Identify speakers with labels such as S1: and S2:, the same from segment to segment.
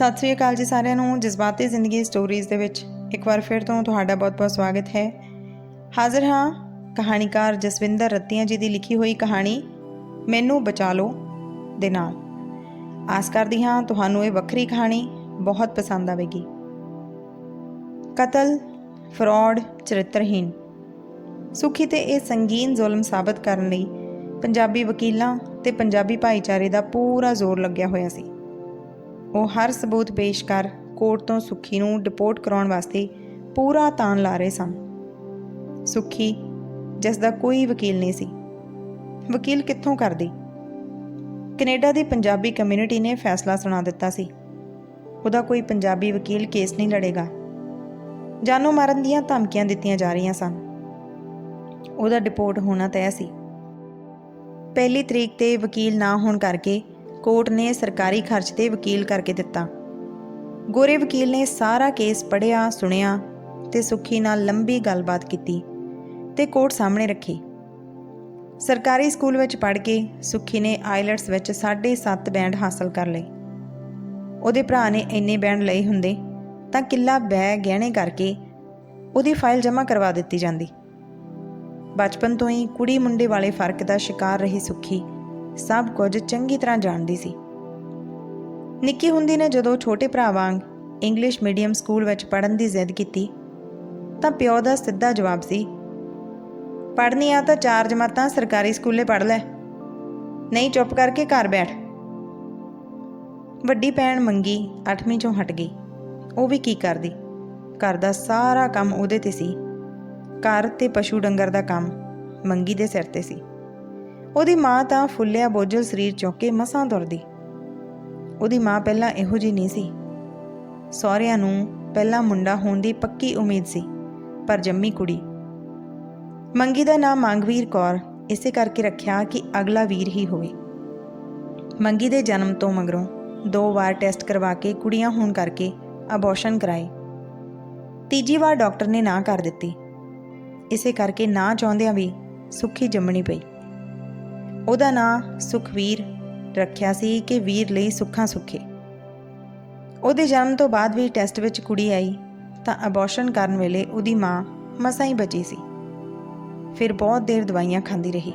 S1: ਸਤਿ ਸ੍ਰੀ ਅਕਾਲ ਜੀ ਸਾਰਿਆਂ ਨੂੰ, ਜਜ਼ਬਾਤੀ ਜ਼ਿੰਦਗੀ ਸਟੋਰੀਜ਼ ਦੇ ਵਿੱਚ ਇੱਕ ਵਾਰ ਫਿਰ ਤੋਂ ਤੁਹਾਡਾ ਬਹੁਤ-ਬਹੁਤ ਸਵਾਗਤ ਹੈ। ਹਾਜ਼ਰ ਹਾਂ ਕਹਾਣੀਕਾਰ ਜਸਵਿੰਦਰ ਰੱਤੀਆਂ ਜੀ ਦੀ ਲਿਖੀ ਹੋਈ ਕਹਾਣੀ, ਮੈਨੂੰ ਬਚਾ ਲਓ ਦੇ ਨਾਲ। ਆਸ ਕਰਦੀ ਹਾਂ ਤੁਹਾਨੂੰ ਇਹ ਵੱਖਰੀ ਕਹਾਣੀ ਬਹੁਤ ਪਸੰਦ ਆਵੇਗੀ। ਕਤਲ, ਫਰਾਡ, ਚਰਿੱਤਰਹੀਣ। ਸੁਖੀ ਤੇ ਇਹ ਸੰਗੀਨ ਜ਼ੁਲਮ ਸਾਬਤ ਕਰਨ ਲਈ ਪੰਜਾਬੀ ਵਕੀਲਾਂ ਤੇ ਪੰਜਾਬੀ ਭਾਈਚਾਰੇ ਦਾ ਪੂਰਾ ਜ਼ੋਰ ਲੱਗਿਆ ਹੋਇਆ ਸੀ। ਉਹ ਹਰ ਸਬੂਤ ਪੇਸ਼ ਕਰ ਕੋਰਟ ਤੋਂ ਸੁਖੀ ਨੂੰ ਡਿਪੋਰਟ ਕਰਾਉਣ ਵਾਸਤੇ ਪੂਰਾ ਤਾਨ ਲਾ ਰਹੇ ਸਨ। ਸੁਖੀ, ਜਿਸ ਦਾ ਕੋਈ ਵਕੀਲ ਨਹੀਂ ਸੀ। ਵਕੀਲ ਕਿੱਥੋਂ ਕਰਦੀ? ਕੈਨੇਡਾ ਦੀ ਪੰਜਾਬੀ ਕਮਿਊਨਿਟੀ ਨੇ ਫੈਸਲਾ ਸੁਣਾ ਦਿੱਤਾ ਸੀ। ਉਹਦਾ ਕੋਈ ਪੰਜਾਬੀ ਵਕੀਲ ਕੇਸ ਨਹੀਂ ਲੜੇਗਾ। ਜਾਨੋ ਮਾਰਨ ਦੀਆਂ ਧਮਕੀਆਂ ਦਿੱਤੀਆਂ ਜਾ ਰਹੀਆਂ ਸਨ। ਉਹਦਾ ਡਿਪੋਰਟ ਹੋਣਾ ਤੈਅ ਸੀ। ਪਹਿਲੀ ਤਰੀਕ ਤੇ ਵਕੀਲ ਨਾ ਹੋਣ ਕਰਕੇ ਕੋਰਟ ਨੇ ਸਰਕਾਰੀ ਖਰਚ ਤੇ ਵਕੀਲ ਕਰਕੇ ਦਿੱਤਾ। ਗੋਰੇ ਵਕੀਲ ਨੇ ਸਾਰਾ ਕੇਸ ਪੜ੍ਹਿਆ, ਸੁਣਿਆ ਤੇ ਸੁਖੀ ਨਾਲ ਲੰਬੀ ਗੱਲਬਾਤ ਕੀਤੀ ਤੇ ਕੋਰਟ ਸਾਹਮਣੇ ਰੱਖੀ। ਸਰਕਾਰੀ ਸਕੂਲ ਵਿੱਚ ਪੜ੍ਹ ਕੇ ਸੁਖੀ ਨੇ ਆਈਲਟਸ ਵਿੱਚ 7.5 ਬੈਂਡ ਹਾਸਲ ਕਰ ਲਏ। ਉਹਦੇ ਭਰਾ ਨੇ ਇੰਨੇ ਬੈਂਡ ਲਏ ਹੁੰਦੇ ਤਾਂ ਕਿੱਲਾ ਬੈ ਗਹਿਣੇ ਕਰਕੇ ਉਹਦੀ ਫਾਈਲ ਜਮ੍ਹਾਂ ਕਰਵਾ ਦਿੱਤੀ ਜਾਂਦੀ। ਬਚਪਨ ਤੋਂ ਹੀ ਕੁੜੀ ਮੁੰਡੇ ਵਾਲੇ ਫ਼ਰਕ ਦਾ ਸ਼ਿਕਾਰ ਰਹੀ ਸੁਖੀ। ਸਭ ਕੁਝ ਚੰਗੀ ਤਰ੍ਹਾਂ ਜਾਣਦੀ ਸੀ। ਨਿੱਕੀ ਹੁੰਦੀ ਨੇ ਜਦੋਂ ਛੋਟੇ ਭਰਾ ਵਾਂਗ ਇੰਗਲਿਸ਼ ਮੀਡੀਅਮ ਸਕੂਲ ਵਿੱਚ ਪੜ੍ਹਨ ਦੀ ਜ਼ਿੱਦ ਕੀਤੀ, ਤਾਂ ਪਿਓ ਦਾ ਸਿੱਧਾ ਜਵਾਬ ਸੀ, ਪੜ੍ਹਨੀ ਆ ਤਾਂ ਚਾਰ ਜਮਾਤਾਂ ਸਰਕਾਰੀ ਸਕੂਲੇ ਪੜ੍ਹ ਲੈ, ਨਹੀਂ ਚੁੱਪ ਕਰਕੇ ਘਰ ਬੈਠ। ਵੱਡੀ ਭੈਣ ਮੰਗੀ 8ਵੀਂ ਚੋਂ ਹਟ ਗਈ। ਉਹ ਵੀ ਕੀ ਕਰਦੀ? ਘਰ ਦਾ ਸਾਰਾ ਕੰਮ ਉਹਦੇ ਤੇ ਸੀ। ਘਰ ਤੇ ਪਸ਼ੂ ਡੰਗਰ ਦਾ ਕੰਮ ਮੰਗੀ ਦੇ ਸਿਰ ਤੇ ਸੀ। ਉਹਦੀ ਮਾਂ ਤਾਂ ਫੁੱਲਿਆ ਬੋਝਲ ਸਰੀਰ ਚੁੱਕ ਕੇ ਮਸਾਂ ਤੁਰਦੀ। ਉਹਦੀ ਮਾਂ ਪਹਿਲਾਂ ਇਹੋ ਜੀ ਨਹੀਂ ਸੀ। ਸਹੁਰਿਆਂ ਨੂੰ ਪਹਿਲਾਂ ਮੁੰਡਾ ਹੋਣ ਦੀ ਪੱਕੀ ਉਮੀਦ ਸੀ, ਪਰ ਜੰਮੀ ਕੁੜੀ। ਮੰਗੀ ਦਾ ਨਾਮ ਮੰਗਵੀਰ ਕੌਰ, ਇਸੇ ਕਰਕੇ ਰੱਖਿਆ ਕਿ ਅਗਲਾ ਵੀਰ ਹੀ ਹੋਵੇ। ਮੰਗੀ ਦੇ ਜਨਮ ਤੋਂ ਮਗਰੋਂ ਦੋ ਵਾਰ ਟੈਸਟ ਕਰਵਾ ਕੇ ਕੁੜੀਆਂ ਹੋਣ ਕਰਕੇ ਅਬੋਰਸ਼ਨ ਕਰਾਏ। ਤੀਜੀ ਵਾਰ ਡਾਕਟਰ ਨੇ ਨਾ ਕਰ ਦਿੱਤੀ। ਇਸੇ ਕਰਕੇ ਨਾ ਚਾਹੁੰਦਿਆਂ ਵੀ ਸੁੱਖੀ ਜੰਮਣੀ ਪਈ। ਉਹਦਾ ਨਾਂ ਸੁਖਵੀਰ ਰੱਖਿਆ ਸੀ ਕਿ ਵੀਰ ਲਈ ਸੁੱਖਾਂ ਸੁੱਖੇ। ਉਹਦੇ ਜਨਮ ਤੋਂ ਬਾਅਦ ਵੀ ਟੈਸਟ ਵਿੱਚ ਕੁੜੀ ਆਈ ਤਾਂ ਅਬੋਰਸ਼ਨ ਕਰਨ ਵੇਲੇ ਉਹਦੀ ਮਾਂ ਮਸਾਂ ਹੀ ਬਚੀ ਸੀ। ਫਿਰ ਬਹੁਤ ਦੇਰ ਦਵਾਈਆਂ ਖਾਂਦੀ ਰਹੀ।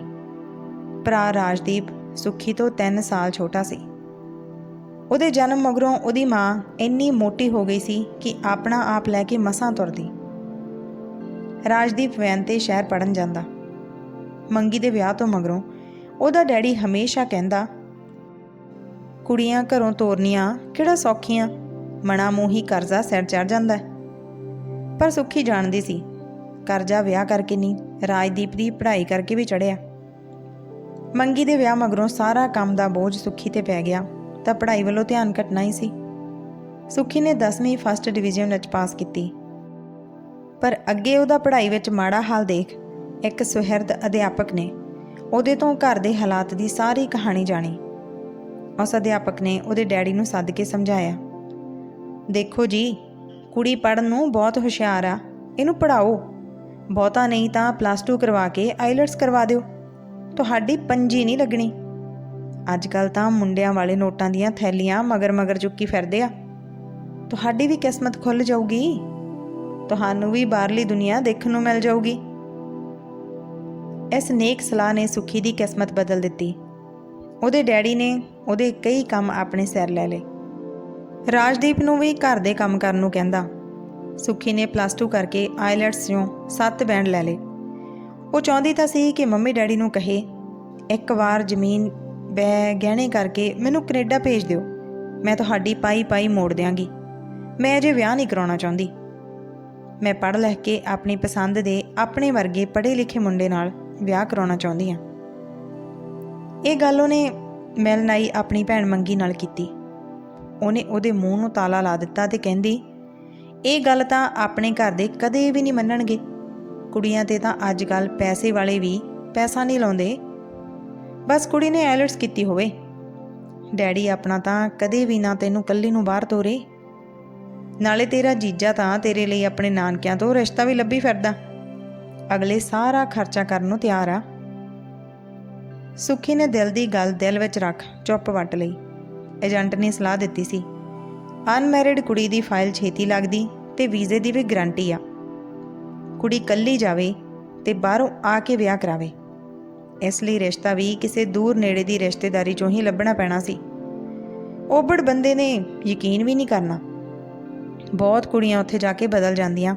S1: ਭਰਾ ਰਾਜਦੀਪ ਸੁੱਖੀ ਤੋਂ 3 ਸਾਲ ਛੋਟਾ ਸੀ। ਉਹਦੇ ਜਨਮ ਮਗਰੋਂ ਉਹਦੀ ਮਾਂ ਇੰਨੀ ਮੋਟੀ ਹੋ ਗਈ ਸੀ ਕਿ ਆਪਣਾ ਆਪ ਲੈ ਕੇ ਮਸਾਂ ਤੁਰਦੀ। ਰਾਜਦੀਪ ਵੈਨ ਤੇ ਸ਼ਹਿਰ ਪੜਨ ਜਾਂਦਾ। ਮੰਗੀ ਦੇ ਵਿਆਹ ਤੋਂ ਮਗਰੋਂ ਉਹਦਾ ਡੈਡੀ ਹਮੇਸ਼ਾ ਕਹਿੰਦਾ, ਕੁੜੀਆਂ ਘਰੋਂ ਤੋਰਨੀਆਂ ਕਿਹੜਾ ਸੌਖੀਆਂ? ਮਣਾ ਮੂੰਹੀ ਕਰਜ਼ਾ ਸਿਰ ਚੜ ਜਾਂਦਾ ਪਰ ਸੁੱਖੀ ਜਾਣਦੀ ਸੀ, ਕਰਜ਼ਾ ਵਿਆਹ ਕਰਕੇ ਨਹੀਂ, ਰਾਜਦੀਪ ਦੀ ਪੜ੍ਹਾਈ ਕਰਕੇ ਵੀ ਚੜਿਆ ਮੰਗੀ ਦੇ ਵਿਆਹ ਮਗਰੋਂ ਸਾਰਾ ਕੰਮ ਦਾ ਬੋਝ ਸੁੱਖੀ ਤੇ ਪੈ ਗਿਆ, ਤਾਂ ਪੜ੍ਹਾਈ ਵੱਲੋਂ ਧਿਆਨ ਘਟਣਾ ਹੀ ਸੀ। ਸੁੱਖੀ ਨੇ 10ਵੀਂ ਫਸਟ ਡਿਵੀਜ਼ਨ ਵਿੱਚ ਪਾਸ ਕੀਤੀ। ਪਰ ਅੱਗੇ ਉਹਦਾ ਪੜ੍ਹਾਈ ਵਿੱਚ ਮਾੜਾ ਹਾਲ ਦੇਖ, ਇੱਕ ਸੁਹਿਰਦ ਅਧਿਆਪਕ ਨੇ ਉਹਦੇ ਤੋਂ ਘਰ ਦੇ ਹਾਲਾਤ ਦੀ ਸਾਰੀ ਕਹਾਣੀ ਜਾਣੀ। ਉਸ ਅਧਿਆਪਕ ਨੇ ਉਹਦੇ ਡੈਡੀ ਨੂੰ ਸੱਦ ਕੇ ਸਮਝਾਇਆ, ਦੇਖੋ ਜੀ, ਕੁੜੀ ਪੜਨ ਨੂੰ ਬਹੁਤ ਹੁਸ਼ਿਆਰ ਆ, ਇਹਨੂੰ ਪੜਾਓ ਬਹੁਤਾ ਨਹੀਂ ਤਾਂ ਪਲੱਸ 2 ਕਰਵਾ ਕੇ ਆਈਲਟਸ ਕਰਵਾ ਦਿਓ। ਤੁਹਾਡੀ ਪੰਜੀ ਨਹੀਂ ਲੱਗਣੀ। ਅੱਜ ਕੱਲ ਤਾਂ ਮੁੰਡਿਆਂ ਵਾਲੇ ਨੋਟਾਂ ਦੀਆਂ ਥੈਲੀਆਂ ਮਗਰ ਮਗਰ ਚੁੱਕੀ ਫਿਰਦੇ ਆ। ਤੁਹਾਡੀ ਵੀ ਕਿਸਮਤ ਖੁੱਲ ਜਾਊਗੀ। ਤੁਹਾਨੂੰ ਵੀ ਬਾਹਰਲੀ ਦੁਨੀਆ ਦੇਖਣ ਨੂੰ ਮਿਲ ਜਾਊਗੀ। ਇਸ ਨੇਕ ਸਲਾਹ ਨੇ ਸੁਖੀ ਦੀ ਕਿਸਮਤ ਬਦਲ ਦਿੱਤੀ। ਉਹਦੇ ਡੈਡੀ ਨੇ ਉਹਦੇ ਕਈ ਕੰਮ ਆਪਣੇ ਸਿਰ ਲੈ ਲਏ। ਰਾਜਦੀਪ ਨੂੰ ਵੀ ਘਰ ਦੇ ਕੰਮ ਕਰਨ ਨੂੰ ਕਹਿੰਦਾ। ਸੁਖੀ ਨੇ ਪਲੱਸ 2 ਕਰਕੇ ਆਈਲੈਟਸ 'ਚੋਂ 7 ਬੈਂਡ ਲੈ ਲਏ। ਉਹ ਚਾਹੁੰਦੀ ਤਾਂ ਸੀ ਕਿ ਮੰਮੀ ਡੈਡੀ ਨੂੰ ਕਹੇ, ਇੱਕ ਵਾਰ ਜ਼ਮੀਨ ਬੈ ਗਹਿਣੇ ਕਰਕੇ ਮੈਨੂੰ ਕੈਨੇਡਾ ਭੇਜ ਦਿਓ। ਮੈਂ ਤੁਹਾਡੀ ਪਾਈ ਪਾਈ ਮੋੜ ਦਿਆਂਗੀ। ਮੈਂ ਅਜੇ ਵਿਆਹ ਨਹੀਂ ਕਰਾਉਣਾ ਚਾਹੁੰਦੀ। ਮੈਂ ਪੜ੍ਹ ਲਿਖ ਕੇ ਆਪਣੀ ਪਸੰਦ ਦੇ ਆਪਣੇ ਵਰਗੇ ਪੜ੍ਹੇ ਲਿਖੇ ਮੁੰਡੇ ਨਾਲ ਵਿਆਹ ਕਰਾਉਣਾ ਚਾਹੁੰਦੀ ਹਾਂ। ਇਹ ਗੱਲ ਉਹਨੇ ਮਿਲਣ ਆਪਣੀ ਭੈਣ ਮੰਗੀ ਨਾਲ ਕੀਤੀ। ਉਹਨੇ ਉਹਦੇ ਮੂੰਹ ਨੂੰ ਤਾਲਾ ਲਾ ਦਿੱਤਾ ਤੇ ਕਹਿੰਦੀ, ਇਹ ਗੱਲ ਤਾਂ ਆਪਣੇ ਘਰ ਦੇ ਕਦੇ ਵੀ ਨਹੀਂ ਮੰਨਣਗੇ। ਕੁੜੀਆਂ ਤੇ ਤਾਂ ਅੱਜ ਕੱਲ ਪੈਸੇ ਵਾਲੇ ਵੀ ਪੈਸਾ ਨਹੀਂ ਲਾਉਂਦੇ। ਬਸ ਕੁੜੀ ਨੇ ਆਇਲਟਸ ਕੀਤੀ ਹੋਵੇ। ਡੈਡੀ ਆਪਣਾ ਤਾਂ ਕਦੇ ਵੀ ਨਾ ਤੈਨੂੰ ਕੱਲੀ ਨੂੰ ਬਾਹਰ ਤੋਰੇ। ਨਾਲੇ ਤੇਰਾ ਜੀਜਾ ਤਾਂ ਤੇਰੇ ਲਈ ਆਪਣੇ ਨਾਨਕਿਆਂ ਤੋਂ ਰਿਸ਼ਤਾ ਵੀ ਲੱਭੀ ਫਿਰਦਾ। ਅਗਲੇ ਸਾਰਾ ਖਰਚਾ ਕਰਨ ਨੂੰ ਤਿਆਰ ਆ। ਸੁਖੀ ਨੇ ਦਿਲ ਦੀ ਗੱਲ ਦਿਲ ਵਿੱਚ ਰੱਖ ਚੁੱਪ ਵੱਟ ਲਈ। ਏਜੰਟ ਨੇ ਸਲਾਹ ਦਿੱਤੀ ਸੀ। ਅਨਮੈਰਿਡ ਕੁੜੀ ਦੀ ਫਾਈਲ ਛੇਤੀ ਲੱਗਦੀ ਤੇ ਵੀਜ਼ੇ ਦੀ ਵੀ ਗਰੰਟੀ ਆ। ਕੁੜੀ ਕੱਲੀ ਜਾਵੇ ਤੇ ਬਾਹਰੋਂ ਆ ਕੇ ਵਿਆਹ ਕਰਾਵੇ। ਇਸ ਲਈ ਰਿਸ਼ਤਾ ਵੀ ਕਿਸੇ ਦੂਰ ਨੇੜੇ ਦੀ ਰਿਸ਼ਤੇਦਾਰੀ ਚੋਂ ਹੀ ਲੱਭਣਾ ਪੈਣਾ ਸੀ। ਓਬੜ ਬੰਦੇ ਨੇ ਯਕੀਨ ਵੀ ਨਹੀਂ ਕਰਨਾ। ਬਹੁਤ ਕੁੜੀਆਂ ਉੱਥੇ ਜਾ ਕੇ ਬਦਲ ਜਾਂਦੀਆਂ।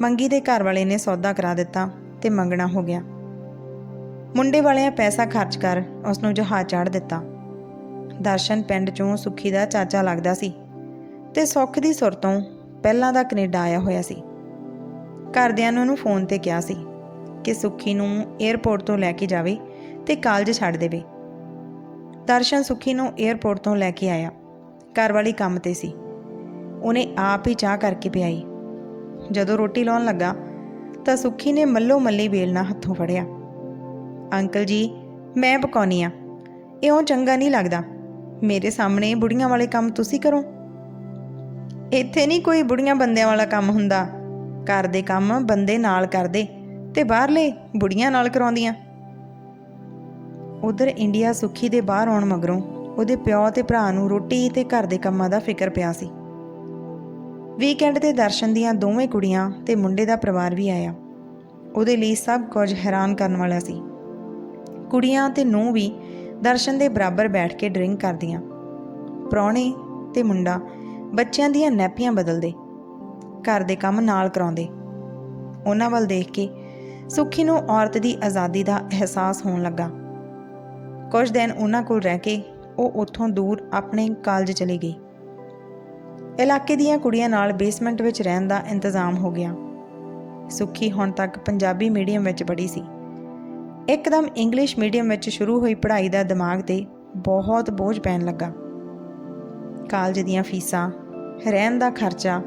S1: ਮੰਗੀ ਦੇ ਘਰ ਵਾਲੇ ਨੇ ਸੌਦਾ ਕਰਾ ਦਿੱਤਾ ਤੇ ਮੰਗਣਾ ਹੋ ਗਿਆ। ਮੁੰਡੇ ਵਾਲਿਆਂ ਪੈਸਾ ਖਰਚ ਕਰ ਉਸ ਨੂੰ ਜਹਾਜ਼ ਚੜ੍ਹ ਦਿੱਤਾ। ਦਰਸ਼ਨ ਪਿੰਡ ਚੋਂ ਸੁੱਖੀ ਦਾ ਚਾਚਾ ਲੱਗਦਾ ਸੀ ਤੇ ਸੁੱਖ ਦੀ ਸੁਰ ਤੋਂ ਪਹਿਲਾਂ ਦਾ ਕੈਨੇਡਾ ਆਇਆ ਹੋਇਆ ਸੀ। ਘਰਦਿਆਂ ਨੇ ਉਹਨੂੰ ਫੋਨ ਤੇ ਕਿਹਾ ਸੀ ਕਿ ਸੁੱਖੀ ਨੂੰ 에ਅਰਪੋਰਟ ਤੋਂ ਲੈ ਕੇ ਜਾਵੇ ਤੇ ਕਾਲਜ ਛੱਡ ਦੇਵੇ। ਦਰਸ਼ਨ ਸੁੱਖੀ ਨੂੰ 에ਅਰਪੋਰਟ ਤੋਂ ਲੈ ਕੇ ਆਇਆ। ਘਰ ਵਾਲੀ ਕੰਮ ਤੇ ਸੀ। ਉਹਨੇ ਆਪ ਹੀ ਚਾਹ ਕਰਕੇ ਪਿਆਈ। ਜਦੋਂ ਰੋਟੀ ਲਾਉਣ ਲੱਗਾ ਤਾਂ ਸੁੱਖੀ ਨੇ ਮੱਲੋ ਮੱਲੀ ਵੇਲਣਾ ਹੱਥੋਂ ਫੜਿਆ। ਅੰਕਲ ਜੀ, ਮੈਂ ਪਕਾਉਣੀ ਆ। ਇਉਂ ਚੰਗਾ ਨਹੀਂ ਲੱਗਦਾ। ਮੇਰੇ ਸਾਹਮਣੇ ਬੁੜੀਆਂ ਵਾਲੇ ਕੰਮ ਤੁਸੀਂ ਕਰੋ। ਇੱਥੇ ਨਹੀਂ ਕੋਈ ਬੁੜੀਆਂ ਬੰਦਿਆਂ ਵਾਲਾ ਕੰਮ ਹੁੰਦਾ। ਘਰ ਦੇ ਕੰਮ ਬੰਦੇ ਨਾਲ ਕਰਦੇ ਤੇ ਬਾਹਰਲੇ ਬੁੜੀਆਂ ਨਾਲ ਕਰਾਉਂਦੀਆਂ। ਉਧਰ ਇੰਡੀਆ ਸੁੱਖੀ ਦੇ ਬਾਹਰ ਆਉਣ ਮਗਰੋਂ ਉਹਦੇ ਪਿਓ ਤੇ ਭਰਾ ਨੂੰ ਰੋਟੀ ਤੇ ਘਰ ਦੇ ਕੰਮਾਂ ਦਾ ਫਿਕਰ ਪਿਆ ਸੀ। ਵੀਕਐਂਡ ਤੇ ਦਰਸ਼ਨ ਦੀਆਂ ਦੋਵੇਂ ਕੁੜੀਆਂ ਤੇ ਮੁੰਡੇ ਦਾ ਪਰਿਵਾਰ ਵੀ ਆਇਆ। ਉਹਦੇ ਲਈ ਸਭ ਕੁਝ ਹੈਰਾਨ ਕਰਨ ਵਾਲਾ ਸੀ। ਕੁੜੀਆਂ ਤੇ ਨੂੰ ਵੀ ਦਰਸ਼ਨ ਦੇ ਬਰਾਬਰ ਬੈਠ ਕੇ ਡਰਿੰਕ ਕਰਦੀਆਂ। ਪ੍ਰਾਹੁਣੇ ਤੇ ਮੁੰਡਾ ਬੱਚਿਆਂ ਦੀਆਂ ਨੈਪੀਆਂ ਬਦਲਦੇ, ਘਰ ਦੇ ਕੰਮ ਨਾਲ ਕਰਾਉਂਦੇ। ਉਹਨਾਂ ਵੱਲ ਦੇਖ ਕੇ ਸੁੱਖੀ ਨੂੰ ਔਰਤ ਦੀ ਆਜ਼ਾਦੀ ਦਾ ਅਹਿਸਾਸ ਹੋਣ ਲੱਗਾ। ਕੁਝ ਦਿਨ ਉਹਨਾਂ ਕੋਲ ਰਹਿ ਕੇ ਉਹ ਉੱਥੋਂ ਦੂਰ ਆਪਣੇ ਕਾਲਜ ਚਲੀ ਗਈ ਇਲਾਕੇ ਦੀਆਂ ਕੁੜੀਆਂ ਨਾਲ ਬੇਸਮੈਂਟ ਵਿੱਚ ਰਹਿਣ ਦਾ ਇੰਤਜ਼ਾਮ ਹੋ ਗਿਆ। ਸੁੱਖੀ ਹੁਣ ਤੱਕ ਪੰਜਾਬੀ ਮੀਡੀਅਮ ਵਿੱਚ ਪੜ੍ਹੀ ਸੀ। ਇੱਕਦਮ ਇੰਗਲਿਸ਼ ਮੀਡੀਅਮ ਵਿੱਚ ਸ਼ੁਰੂ ਹੋਈ ਪੜ੍ਹਾਈ ਦਾ ਦਿਮਾਗ ਤੇ ਬਹੁਤ ਬੋਝ ਪੈਣ ਲੱਗਾ। ਕਾਲਜ ਦੀਆਂ ਫੀਸਾਂ, ਰਹਿਣ ਦਾ ਖਰਚਾ,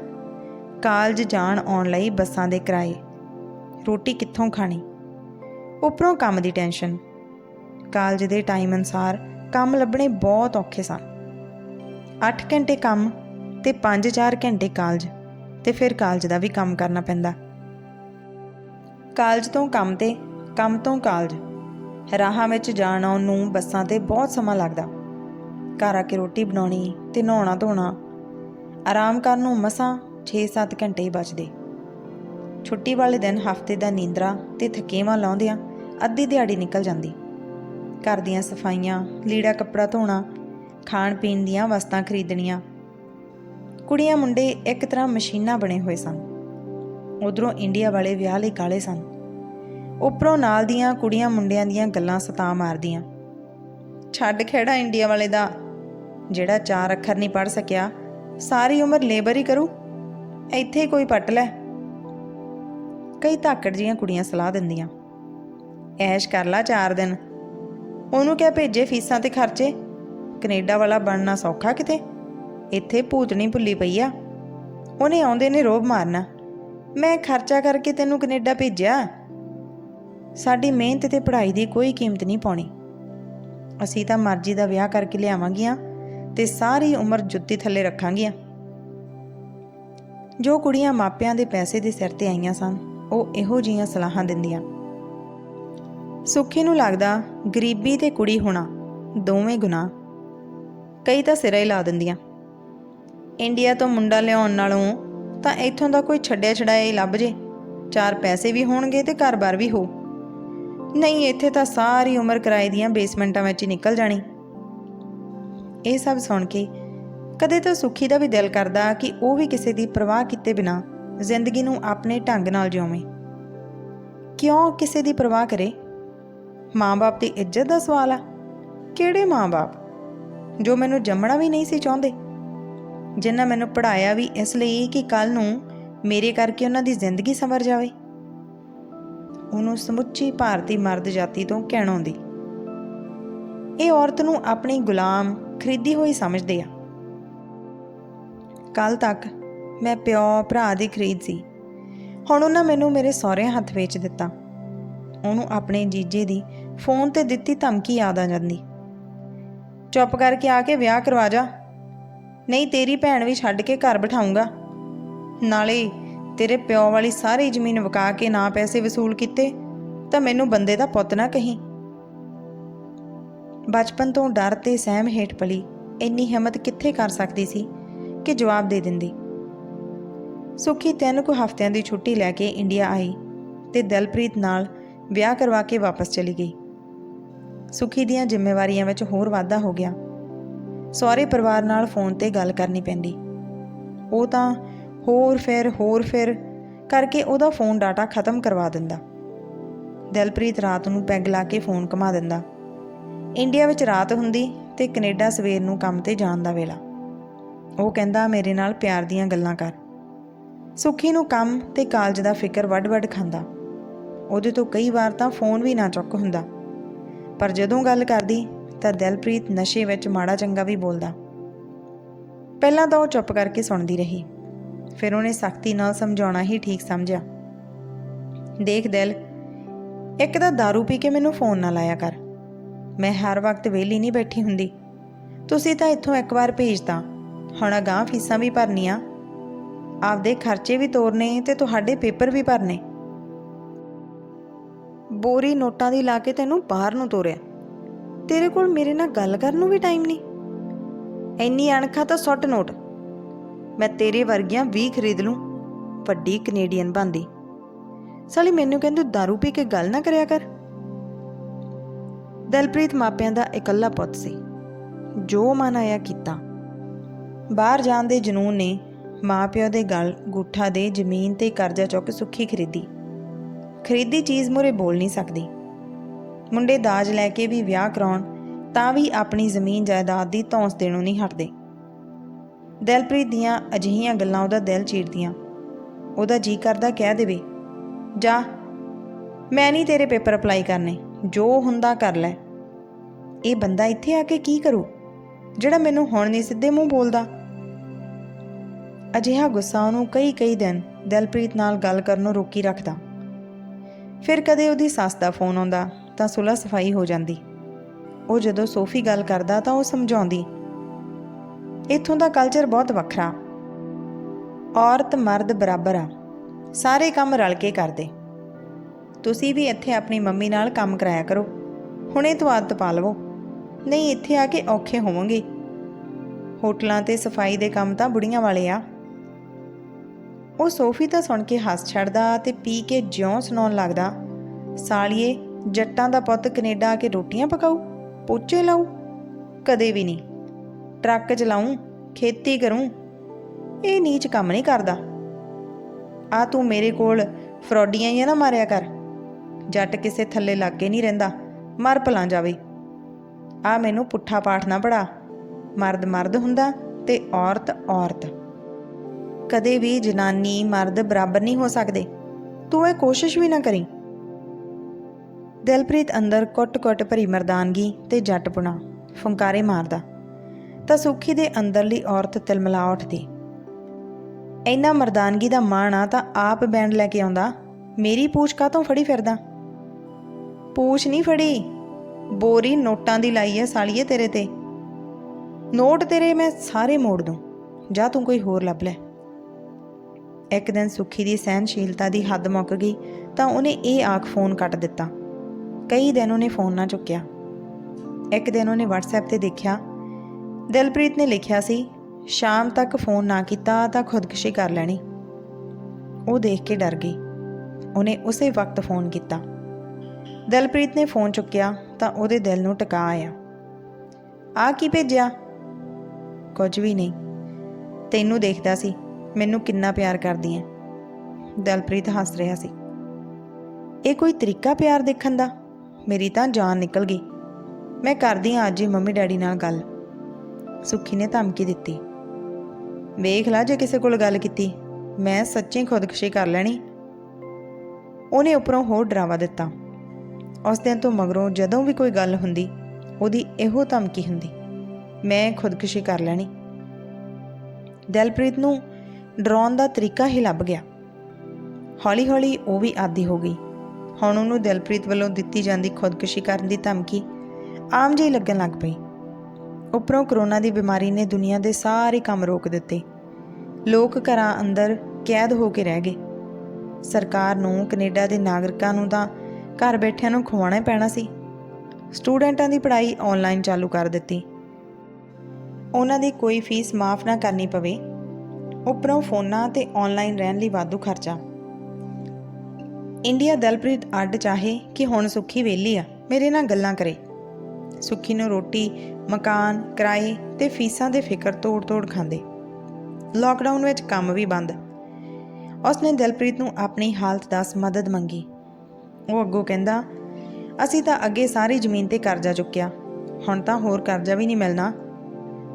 S1: ਕਾਲਜ ਜਾਣ ਆਉਣ ਲਈ ਬੱਸਾਂ ਦੇ ਕਿਰਾਏ, ਰੋਟੀ ਕਿੱਥੋਂ ਖਾਣੀ? ਉੱਪਰੋਂ ਕੰਮ ਦੀ ਟੈਨਸ਼ਨ ਕਾਲਜ ਦੇ ਟਾਈਮ ਅਨਸਾਰ ਕੰਮ ਲੱਭਣੇ ਬਹੁਤ ਔਖੇ ਸਨ। 8 ਘੰਟੇ ਕੰਮ ਤੇ 5-4 ਘੰਟੇ ਕਾਲਜ ਤੇ ਫਿਰ ਕਾਲਜ ਦਾ ਵੀ ਕੰਮ ਕਰਨਾ ਪੈਂਦਾ। ਕਾਲਜ ਤੋਂ ਕੰਮ ਤੇ, ਕੰਮ ਤੋਂ ਕਾਲਜ। ਰਾਹਾਂ ਵਿੱਚ ਜਾਣ ਆਉਣ ਨੂੰ ਬੱਸਾਂ ਤੇ ਬਹੁਤ ਸਮਾਂ ਲੱਗਦਾ। ਘਰ ਆ ਕੇ ਰੋਟੀ ਬਣਾਉਣੀ ਤੇ ਨਹਾਉਣਾ ਧੋਣਾ। ਆਰਾਮ ਕਰਨ ਨੂੰ ਮਸਾਂ 6-7 ਘੰਟੇ ਹੀ ਬਚਦੇ। ਛੁੱਟੀ ਵਾਲੇ ਦਿਨ ਹਫ਼ਤੇ ਦਾ ਨੀਂਦਰਾ ਤੇ ਥਕੇਵਾਂ ਲਾਉਂਦਿਆਂ ਅੱਧੀ ਦਿਹਾੜੀ ਨਿਕਲ ਜਾਂਦੀ। ਘਰ ਦੀਆਂ ਸਫਾਈਆਂ, ਲੀੜਾ ਕੱਪੜਾ ਧੋਣਾ ਖਾਣ ਪੀਣ ਦੀਆਂ ਵਸਤਾਂ ਖਰੀਦਣੀਆਂ ਕੁੜੀਆਂ ਮੁੰਡੇ ਇੱਕ ਤਰ੍ਹਾਂ ਮਸ਼ੀਨਾਂ ਬਣੇ ਹੋਏ ਸਨ। ਉਧਰੋਂ ਇੰਡੀਆ ਵਾਲੇ ਵਿਆਹ ਲਈ ਕਾਲੇ ਸਨ। ਉੱਪਰੋਂ ਨਾਲ ਦੀਆਂ ਕੁੜੀਆਂ ਮੁੰਡਿਆਂ ਦੀਆਂ ਗੱਲਾਂ ਸਤਾ ਮਾਰਦੀਆਂ। ਛੱਡ ਖੇੜਾ ਇੰਡੀਆ ਵਾਲੇ ਦਾ। ਜਿਹੜਾ ਚਾਰ ਅੱਖਰ ਨਹੀਂ ਪੜ ਸਕਿਆ, ਸਾਰੀ ਉਮਰ ਲੇਬਰ ਹੀ ਕਰੂ। ਇੱਥੇ ਹੀ ਕੋਈ ਪੱਟ ਲੈ। ਕਈ ਧਾਕੜ ਜੀਆਂ ਕੁੜੀਆਂ ਸਲਾਹ ਦਿੰਦੀਆਂ। ਐਸ਼ ਕਰ ਲਾ ਚਾਰ ਦਿਨ। ਉਹਨੂੰ ਕਹਿ ਭੇਜੇ ਫੀਸਾਂ ਤੇ ਖਰਚੇ। ਕੈਨੇਡਾ ਵਾਲਾ ਬਣਨਾ ਸੌਖਾ ਕਿਤੇ? ਇੱਥੇ ਭੂਤਣੀ ਭੁੱਲੀ ਪਈ ਆ। ਉਹਨੇ ਆਉਂਦੇ ਨੇ ਰੋਬ ਮਾਰਨਾ। ਮੈਂ ਖਰਚਾ ਕਰਕੇ ਤੈਨੂੰ ਕੈਨੇਡਾ ਭੇਜਿਆ। ਸਾਡੀ ਮਿਹਨਤ ਤੇ ਪੜ੍ਹਾਈ ਦੀ ਕੋਈ ਕੀਮਤ ਨਹੀਂ ਪਾਉਣੀ। ਅਸੀਂ ਤਾਂ ਮਰਜ਼ੀ ਦਾ ਵਿਆਹ ਕਰਕੇ ਲਿਆਵਾਂਗੀਆਂ ਤੇ ਸਾਰੀ ਉਮਰ ਜੁੱਤੀ ਥੱਲੇ ਰੱਖਾਂਗੀਆਂ। ਜੋ ਕੁੜੀਆਂ ਮਾਪਿਆਂ ਦੇ ਪੈਸੇ ਦੇ ਸਿਰ ਤੇ ਆਈਆਂ ਸਨ, ਉਹ ਇਹੋ ਜੀਆਂ ਸਲਾਹਾਂ ਦਿੰਦੀਆਂ। ਸੁੱਖੀ ਨੂੰ ਲੱਗਦਾ ਗਰੀਬੀ ਤੇ ਕੁੜੀ ਹੋਣਾ ਦੋਵੇਂ ਗੁਨਾਹ। ਕਈ ਤਾਂ ਸਿਰਾ ਹੀ ਲਾ ਦਿੰਦੀਆਂ। ਇੰਡੀਆ ਤੋਂ ਮੁੰਡਾ ਲਿਆਉਣ ਨਾਲੋਂ ਤਾਂ ਇੱਥੋਂ ਦਾ ਕੋਈ ਛੱਡਿਆ ਛਡਾਇਆ ਹੀ ਲੱਭ ਜੇ। ਚਾਰ ਪੈਸੇ ਵੀ ਹੋਣਗੇ ਤੇ ਘਰ-ਬਾਰ ਵੀ ਹੋ। ਨਹੀਂ, ਇੱਥੇ ਤਾਂ ਸਾਰੀ ਉਮਰ ਕਿਰਾਏ ਦੀਆਂ ਬੇਸਮੈਂਟਾਂ ਵਿੱਚ ਹੀ ਨਿਕਲ ਜਾਣੀ। ਇਹ ਸਭ ਸੁਣ ਕੇ ਕਦੇ ਤਾਂ ਸੁਖੀ ਦਾ ਵੀ ਦਿਲ ਕਰਦਾ ਕਿ ਉਹ ਵੀ ਕਿਸੇ ਦੀ ਪਰਵਾਹ ਕੀਤੇ ਬਿਨਾ ਜ਼ਿੰਦਗੀ ਨੂੰ ਆਪਣੇ ਢੰਗ ਨਾਲ ਜਿਉਵੇਂ। ਕਿਉਂ ਕਿਸੇ ਦੀ ਪਰਵਾਹ ਕਰੇ? ਮਾਂ-ਬਾਪ ਦੀ ਇੱਜ਼ਤ ਦਾ ਸਵਾਲ ਆ। ਕਿਹੜੇ ਮਾਂ-ਬਾਪ ਜੋ ਮੈਨੂੰ ਜੰਮਣਾ ਵੀ ਨਹੀਂ ਸੀ ਚਾਹੁੰਦੇ। ਜਿਨ੍ਹਾਂ ਮੈਨੂੰ ਪੜਾਇਆ ਵੀ ਇਸ ਲਈ ਕਿ ਕੱਲ ਨੂੰ ਮੇਰੇ ਕਰਕੇ ਉਹਨਾਂ ਦੀ ਜ਼ਿੰਦਗੀ ਸੰਵਰ ਜਾਵੇ। ਉਹਨੂੰ ਸਮੁੱਚੀ ਭਾਰਤੀ ਮਰਦ ਜਾਤੀ ਤੋਂ ਕਹਿਣ ਆਉਂਦੀ। ਇਹ ਔਰਤ ਨੂੰ ਆਪਣੀ ਗੁਲਾਮ ਖਰੀਦੀ ਹੋਈ ਸਮਝਦੇ ਆ। ਕੱਲ ਤੱਕ ਮੈਂ ਪਿਓ, ਭਰਾ ਦੀ ਖਰੀਦ ਸੀ। ਹੁਣ ਉਹਨਾਂ ਮੈਨੂੰ ਮੇਰੇ ਸਹੁਰੇ ਹੱਥ ਵੇਚ ਦਿੱਤਾ। ਉਹਨੂੰ ਆਪਣੇ ਜੀਜੇ ਦੀ ਫੋਨ ਤੇ ਦਿੱਤੀ ਧਮਕੀ ਯਾਦ ਆ ਜਾਂਦੀ। ਚੁੱਪ ਕਰਕੇ ਆ ਕੇ ਵਿਆਹ ਕਰਵਾ ਜਾ। ਨਹੀਂ, ਤੇਰੀ ਭੈਣ ਵੀ ਛੱਡ ਕੇ ਘਰ ਬਿਠਾਉਂਗਾ ਨਾਲੇ ਤੇਰੇ ਪਿਓ ਵਾਲੀ ਸਾਰੀ ਜ਼ਮੀਨ ਵਕਾ ਕੇ ਨਾ ਪੈਸੇ ਵਸੂਲ ਕੀਤੇ, ਤਾਂ ਮੈਨੂੰ ਬੰਦੇ ਦਾ ਪੁੱਤ ਨਾ ਕਹੀਂ। ਬਚਪਨ ਤੋਂ ਡਰ ਤੇ ਸਹਿਮ ਹੇਠ ਪਲੀ ਇੰਨੀ ਹਿੰਮਤ ਕਿੱਥੇ ਕਰ ਸਕਦੀ ਸੀ ਕਿ ਜਵਾਬ ਦੇ ਦਿੰਦੀ। ਸੁਖੀ ਤਿੰਨ ਕੁ ਹਫ਼ਤਿਆਂ ਦੀ ਛੁੱਟੀ ਲੈ ਕੇ ਇੰਡੀਆ ਆਈ ਤੇ ਦਲਪ੍ਰੀਤ ਨਾਲ ਵਿਆਹ ਕਰਵਾ ਕੇ ਵਾਪਸ ਚਲੀ ਗਈ। ਸੁਖੀ ਦੀਆਂ ਜ਼ਿੰਮੇਵਾਰੀਆਂ ਵਿੱਚ ਹੋਰ ਵਾਧਾ ਹੋ ਗਿਆ। ਸਹੁਰੇ ਪਰਿਵਾਰ ਨਾਲ ਫੋਨ ਤੇ ਗੱਲ ਕਰਨੀ ਪੈਂਦੀ। ਉਹ ਤਾਂ ਹੋਰ ਫਿਰ ਹੋਰ ਫਿਰ ਕਰਕੇ ਉਹਦਾ ਫੋਨ ਡਾਟਾ ਖਤਮ ਕਰਵਾ ਦਿੰਦਾ। ਦਿਲਪ੍ਰੀਤ ਰਾਤ ਨੂੰ ਪੈਗ ਲਾ ਕੇ ਫੋਨ ਘੁਮਾ ਦਿੰਦਾ। ਇੰਡੀਆ ਵਿੱਚ ਰਾਤ ਹੁੰਦੀ ਤੇ ਕੈਨੇਡਾ ਸਵੇਰ ਨੂੰ ਕੰਮ ਤੇ ਜਾਣ ਦਾ ਵੇਲਾ। ਉਹ ਕਹਿੰਦਾ, ਮੇਰੇ ਨਾਲ ਪਿਆਰ ਦੀਆਂ ਗੱਲਾਂ ਕਰ। ਸੁਖੀ ਨੂੰ ਕੰਮ ਤੇ ਕਾਲਜ ਦਾ ਫਿਕਰ ਵੱਡ-ਵੱਡ ਖਾਂਦਾ। ਉਹਦੇ ਤੋਂ ਕਈ ਵਾਰ ਤਾਂ ਫੋਨ ਵੀ ਨਾ ਚੁੱਕ ਹੁੰਦਾ। ਪਰ ਜਦੋਂ ਗੱਲ ਕਰਦੀ ਤਾਂ ਦਿਲਪ੍ਰੀਤ ਨਸ਼ੇ ਵਿੱਚ ਮਾੜਾ ਚੰਗਾ ਵੀ ਬੋਲਦਾ। ਪਹਿਲਾਂ ਤਾਂ ਉਹ ਚੁੱਪ ਕਰਕੇ ਸੁਣਦੀ ਰਹੀ। ਫਿਰ ਉਹਨੇ ਸਖਤੀ ਨਾਲ ਸਮਝਾਉਣਾ ਹੀ ਠੀਕ ਸਮਝਿਆ। ਦੇਖ ਦਿਲ, ਇੱਕ ਤਾਂ दारू ਪੀ ਕੇ ਮੈਨੂੰ ਫੋਨ ਨਾ ਲਾਇਆ ਕਰ। ਮੈਂ ਹਰ ਵਕਤ ਵਿਹਲੀ ਨਹੀਂ ਬੈਠੀ ਹੁੰਦੀ। ਤੁਸੀਂ ਤਾਂ ਇੱਥੋਂ ਇੱਕ ਵਾਰ ਭੇਜਤਾ ਹੁਣ ਅਗਾਂਹ ਫੀਸਾਂ ਵੀ ਭਰਨੀਆਂ। ਆਪਦੇ ਖਰਚੇ ਵੀ ਤੋਰਨੇ ਤੇ ਤੁਹਾਡੇ ਪੇਪਰ ਵੀ ਭਰਨੇ। ਬੋਰੀ ਨੋਟਾਂ ਦੀ ਲਾ ਕੇ ਤੈਨੂੰ ਬਾਹਰ ਨੂੰ ਤੋਰਿਆ। ਤੇਰੇ ਕੋਲ ਮੇਰੇ ਨਾਲ ਗੱਲ ਕਰਨ ਨੂੰ ਵੀ ਟਾਈਮ ਨਹੀਂ। ਇੰਨੀ ਅਣਖਾ ਤਾਂ ਸੁੱਟ ਨੋਟ। ਮੈਂ ਤੇਰੇ ਵਰਗੀਆਂ 20 ਖਰੀਦ ਲੂੰ, ਵੱਡੀ ਕੈਨੇਡੀਅਨ ਬੰਦੀ ਸਾਲੀ ਮੈਨੂੰ ਕਹਿੰਦੇ दारू ਪੀ ਕੇ ਗੱਲ ਨਾ ਕਰਿਆ ਕਰ। ਦਲਪ੍ਰੀਤ ਮਾਪਿਆਂ ਦਾ ਇਕੱਲਾ ਪੁੱਤ ਸੀ। ਜੋ ਮਨ ਆਇਆ ਕੀਤਾ। ਬਾਹਰ ਜਾਣ ਦੇ ਜਨੂਨ ਨੇ ਮਾਪਿਓ ਦੇ ਗਲ ਗੁੱਠਾ ਦੇ ਜ਼ਮੀਨ ਤੇ ਕਰਜ਼ਾ ਚੁੱਕ ਸੁੱਖੀ ਖਰੀਦੀ। ਖਰੀਦੀ ਚੀਜ਼ ਮੁਰੇ ਬੋਲ ਨਹੀਂ ਸਕਦੀ। ਮੁੰਡੇ ਦਾਜ ਲੈ ਕੇ ਵੀ ਵਿਆਹ ਕਰਾਉਣ, ਤਾਂ ਵੀ ਆਪਣੀ ਜ਼ਮੀਨ ਜਾਇਦਾਦ ਦੀ ਧੌਂਸ ਦੇਣੋਂ ਨਹੀਂ ਹਟਦੇ। ਦਿਲਪ੍ਰੀਤ ਦੀਆਂ ਅਜਿਹੀਆਂ ਗੱਲਾਂ ਉਹਦਾ ਦਿਲ ਚੀਰਦੀਆਂ। ਉਹਦਾ ਜੀ ਕਰਦਾ ਕਹਿ ਦੇਵੇ, ਜਾ, ਮੈਂ ਨਹੀਂ ਤੇਰੇ ਪੇਪਰ ਅਪਲਾਈ ਕਰਨੇ, ਜੋ ਹੁੰਦਾ ਕਰ ਲੈ। ਇਹ ਬੰਦਾ ਇੱਥੇ ਆ ਕੇ ਕੀ ਕਰੂ? ਜਿਹੜਾ ਮੈਨੂੰ ਹੁਣ ਨਹੀਂ ਸਿੱਧੇ ਮੂੰਹ ਬੋਲਦਾ? ਅਜਿਹਾ ਗੁੱਸਾ ਉਹਨੂੰ ਕਈ ਕਈ ਦਿਨ ਦਿਲਪ੍ਰੀਤ ਨਾਲ ਗੱਲ ਕਰਨੋਂ ਰੋਕੀ ਰੱਖਦਾ। ਫਿਰ ਕਦੇ ਉਹਦੀ ਸੱਸ ਦਾ ਫੋਨ ਆਉਂਦਾ ਤਾਂ ਸੁਲਾ ਸਫ਼ਾਈ ਹੋ ਜਾਂਦੀ। ਉਹ ਜਦੋਂ ਸੋਫੀ ਗੱਲ ਕਰਦਾ ਤਾਂ ਉਹ ਸਮਝਾਉਂਦੀ, ਇੱਥੋਂ ਦਾ ਕਲਚਰ ਬਹੁਤ ਵੱਖਰਾ। ਔਰਤ ਮਰਦ ਬਰਾਬਰ ਆ। ਸਾਰੇ ਕੰਮ ਰਲ ਕੇ ਕਰਦੇ। ਤੁਸੀਂ ਵੀ ਇੱਥੇ ਆਪਣੀ ਮੰਮੀ ਨਾਲ ਕੰਮ ਕਰਾਇਆ ਕਰੋ। ਹੁਣੇ ਤੋਂ ਆਦਤ ਪਾ ਲਵੋ। ਨਹੀਂ, ਇੱਥੇ ਆ ਕੇ ਔਖੇ ਹੋਵੋਗੇ। ਹੋਟਲਾਂ ਤੇ ਸਫ਼ਾਈ ਦੇ ਕੰਮ ਤਾਂ ਬੁੜੀਆਂ ਵਾਲੇ ਆ। ਉਹ ਸੋਫੀ ਤਾਂ ਸੁਣ ਕੇ ਹੱਸ ਛੱਡਦਾ ਤੇ ਪੀ ਕੇ ਜਿਉਂ ਸੁਣਾਉਣ ਲੱਗਦਾ, ਸਾਲੀਏ ਜੱਟਾਂ ਦਾ ਪੁੱਤ ਕੈਨੇਡਾ ਆ ਕੇ ਰੋਟੀਆਂ ਪਕਾਊ, ਪੋਚੇ ਲਾਊ? ਕਦੇ ਵੀ ਨਹੀਂ। ਟਰੱਕ ਚਲਾਊਂ, ਖੇਤੀ ਕਰੂੰ, ਇਹ ਨੀਚ ਕੰਮ ਨਹੀਂ ਕਰਦਾ। ਆ ਤੂੰ ਮੇਰੇ ਕੋਲ ਫਰੋਡੀਆਂ ਹੀ ਨਾ ਮਾਰਿਆ ਕਰ। ਜੱਟ ਕਿਸੇ ਥੱਲੇ ਲੱਗ ਕੇ ਨਹੀਂ ਰਹਿੰਦਾ, ਮਰ ਭਲਾ ਜਾਵੇ। ਆ ਮੈਨੂੰ ਪੁੱਠਾ ਪਾਠ ਨਾ ਪੜਾ ਮਰਦ ਮਰਦ ਹੁੰਦਾ ਤੇ ਔਰਤ ਔਰਤ। ਕਦੇ ਵੀ ਜਨਾਨੀ ਮਰਦ ਬਰਾਬਰ ਨਹੀਂ ਹੋ ਸਕਦੇ। ਤੂੰ ਇਹ ਕੋਸ਼ਿਸ਼ ਵੀ ਨਾ ਕਰੀ। ਦਿਲਪ੍ਰੀਤ ਅੰਦਰ ਕੁੱਟ-ਕੁੱਟ ਭਰੀ ਮਰਦਾਨਗੀ ਤੇ ਜੱਟਪੁਣਾ ਫੁੰਕਾਰੇ ਮਾਰਦਾ। ਤਾਂ ਸੁੱਖੀ ਦੇ ਅੰਦਰਲੀ ਔਰਤ ਤਿਲਮਲਾ ਉੱਠਦੀ। ਇੰਨਾ ਮਰਦਾਨਗੀ ਦਾ ਮਾਣ ਆ ਤਾਂ ਆਪ ਬੈਂਡ ਲੈ ਕੇ ਆਉਂਦਾ। ਮੇਰੀ ਪੂਛ ਕਾਤੋਂ ਫੜੀ ਫਿਰਦਾ? ਪੂਛ ਨਹੀਂ ਫੜੀ। ਬੋਰੀ ਨੋਟਾਂ ਦੀ ਲਾਈ ਐ ਸਾਲੀਏ ਤੇਰੇ ਤੇ। ਨੋਟ ਤੇਰੇ ਮੈਂ ਸਾਰੇ ਮੋੜ ਦੂੰ। ਜਾਂ ਤੂੰ ਕੋਈ ਹੋਰ ਲੱਭ ਲੈ। ਇੱਕ ਦਿਨ ਸੁੱਖੀ ਦੀ ਸਹਿਨਸ਼ੀਲਤਾ ਦੀ ਹੱਦ ਮੁੱਕ ਗਈ ਤਾਂ ਉਹਨੇ ਇਹ ਆਖ ਫੋਨ ਕੱਟ ਦਿੱਤਾ। ਕਈ ਦਿਨ ਉਹਨੇ ਫੋਨ ਨਾ ਚੁੱਕਿਆ। ਇੱਕ ਦਿਨ ਉਹਨੇ WhatsApp ਤੇ ਦੇਖਿਆ। ਦਿਲਪ੍ਰੀਤ ਨੇ ਲਿਖਿਆ ਸੀ, ਸ਼ਾਮ ਤੱਕ ਫੋਨ ਨਾ ਕੀਤਾ ਤਾਂ ਖੁਦਕੁਸ਼ੀ ਕਰ ਲੈਣੀ। ਉਹ ਦੇਖ ਕੇ ਡਰ ਗਈ। ਉਹਨੇ ਉਸੇ ਵਕਤ ਫੋਨ ਕੀਤਾ। ਦਿਲਪ੍ਰੀਤ ਨੇ ਫੋਨ ਚੁੱਕਿਆ ਤਾਂ ਉਹਦੇ ਦਿਲ ਨੂੰ ਟਿਕਾ ਆਇਆ। ਆ ਕੀ ਭੇਜਿਆ? ਕੁਝ ਵੀ ਨਹੀਂ। ਤੈਨੂੰ ਦੇਖਦਾ ਸੀ। ਮੈਨੂੰ ਕਿੰਨਾ ਪਿਆਰ ਕਰਦੀ ਐ ਦਿਲਪ੍ਰੀਤ ਹੱਸ ਰਿਹਾ ਸੀ। ਇਹ ਕੋਈ ਤਰੀਕਾ ਪਿਆਰ ਦੇਖਣ ਦਾ? ਮੇਰੀ ਤਾਂ ਜਾਨ ਨਿਕਲ ਗਈ। ਮੈਂ ਕਰਦੀ ਹਾਂ ਅੱਜ ਹੀ ਮੰਮੀ ਡੈਡੀ ਨਾਲ ਗੱਲ। ਸੁੱਖੀ ਨੇ ਧਮਕੀ ਦਿੱਤੀ। ਵੇਖ ਲਾ ਜੇ ਕਿਸੇ ਕੋਲ ਗੱਲ ਕੀਤੀ, ਮੈਂ ਸੱਚੀ ਖੁਦਕੁਸ਼ੀ ਕਰ ਲੈਣੀ। ਉਹਨੇ ਉੱਪਰੋਂ ਹੋਰ ਡਰਾਵਾ ਦਿੱਤਾ। ਉਸ ਦਿਨ ਤੋਂ ਮਗਰੋਂ ਜਦੋਂ ਵੀ ਕੋਈ ਗੱਲ ਹੁੰਦੀ, ਉਹਦੀ ਇਹੋ ਧਮਕੀ ਹੁੰਦੀ, ਮੈਂ ਖੁਦਕੁਸ਼ੀ ਕਰ ਲੈਣੀ। ਦਿਲਪ੍ਰੀਤ ਨੂੰ ਡਰਾਉਣ ਦਾ ਤਰੀਕਾ ਹੀ ਲੱਭ ਗਿਆ। ਹੌਲੀ-ਹੌਲੀ ਉਹ ਵੀ ਆਦੀ ਹੋ ਗਈ। ਹੁਣ ਉਹਨੂੰ ਦਿਲਪ੍ਰੀਤ ਵੱਲੋਂ ਦਿੱਤੀ ਜਾਂਦੀ ਖੁਦਕੁਸ਼ੀ ਕਰਨ ਦੀ ਧਮਕੀ ਆਮ ਜਿਹੀ ਲੱਗਣ ਲੱਗ ਪਈ। ਉੱਪਰੋਂ ਕਰੋਨਾ ਦੀ ਬਿਮਾਰੀ ਨੇ ਦੁਨੀਆ ਦੇ ਸਾਰੇ ਕੰਮ ਰੋਕ ਦਿੱਤੇ। ਲੋਕ ਘਰਾਂ ਅੰਦਰ ਕੈਦ ਹੋ ਕੇ ਰਹਿ ਗਏ। ਸਰਕਾਰ ਨੂੰ ਕੈਨੇਡਾ ਦੇ ਨਾਗਰਿਕਾਂ ਨੂੰ ਤਾਂ ਘਰ ਬੈਠਿਆਂ ਨੂੰ ਖਵਾਉਣਾ ਹੀ ਪੈਣਾ ਸੀ। ਸਟੂਡੈਂਟਾਂ ਦੀ ਪੜ੍ਹਾਈ ਆਨਲਾਈਨ ਚਾਲੂ ਕਰ ਦਿੱਤੀ। ਉਹਨਾਂ ਦੀ ਕੋਈ ਫੀਸ ਮਾਫ ਨਾ ਕਰਨੀ ਪਵੇ। ਉਪਰੋਂ ਫੋਨਾਂ ਤੇ ਆਨਲਾਈਨ ਰਹਿਣ ਲਈ ਵਾਧੂ ਖਰਚਾ। ਇੰਡੀਆ ਦਲਪ੍ਰੀਤ ਅੱਡ ਚਾਹੇ ਕਿ ਹੁਣ ਸੁੱਖੀ ਵਿਹਲੀ ਆ, ਮੇਰੇ ਨਾਲ ਗੱਲਾਂ ਕਰੇ। ਸੁੱਖੀ ਨੂੰ ਰੋਟੀ, ਮਕਾਨ, ਕਿਰਾਏ ਤੇ ਫੀਸਾਂ ਦੇ ਫਿਕਰ ਤੋੜ-ਤੋੜ ਖਾਂਦੇ। ਲਾਕਡਾਊਨ ਵਿੱਚ ਕੰਮ ਵੀ ਬੰਦ। ਉਸਨੇ ਦਲਪ੍ਰੀਤ ਨੂੰ ਆਪਣੀ ਹਾਲਤ ਦੱਸ ਮਦਦ ਮੰਗੀ। ਉਹ ਅੱਗੋਂ ਕਹਿੰਦਾ, ਅਸੀਂ ਤਾਂ ਅੱਗੇ ਸਾਰੀ ਜ਼ਮੀਨ ਤੇ ਕਰਜ਼ਾ ਚੁੱਕਿਆ। ਹੁਣ ਤਾਂ ਹੋਰ ਕਰਜ਼ਾ ਵੀ ਨਹੀਂ ਮਿਲਣਾ।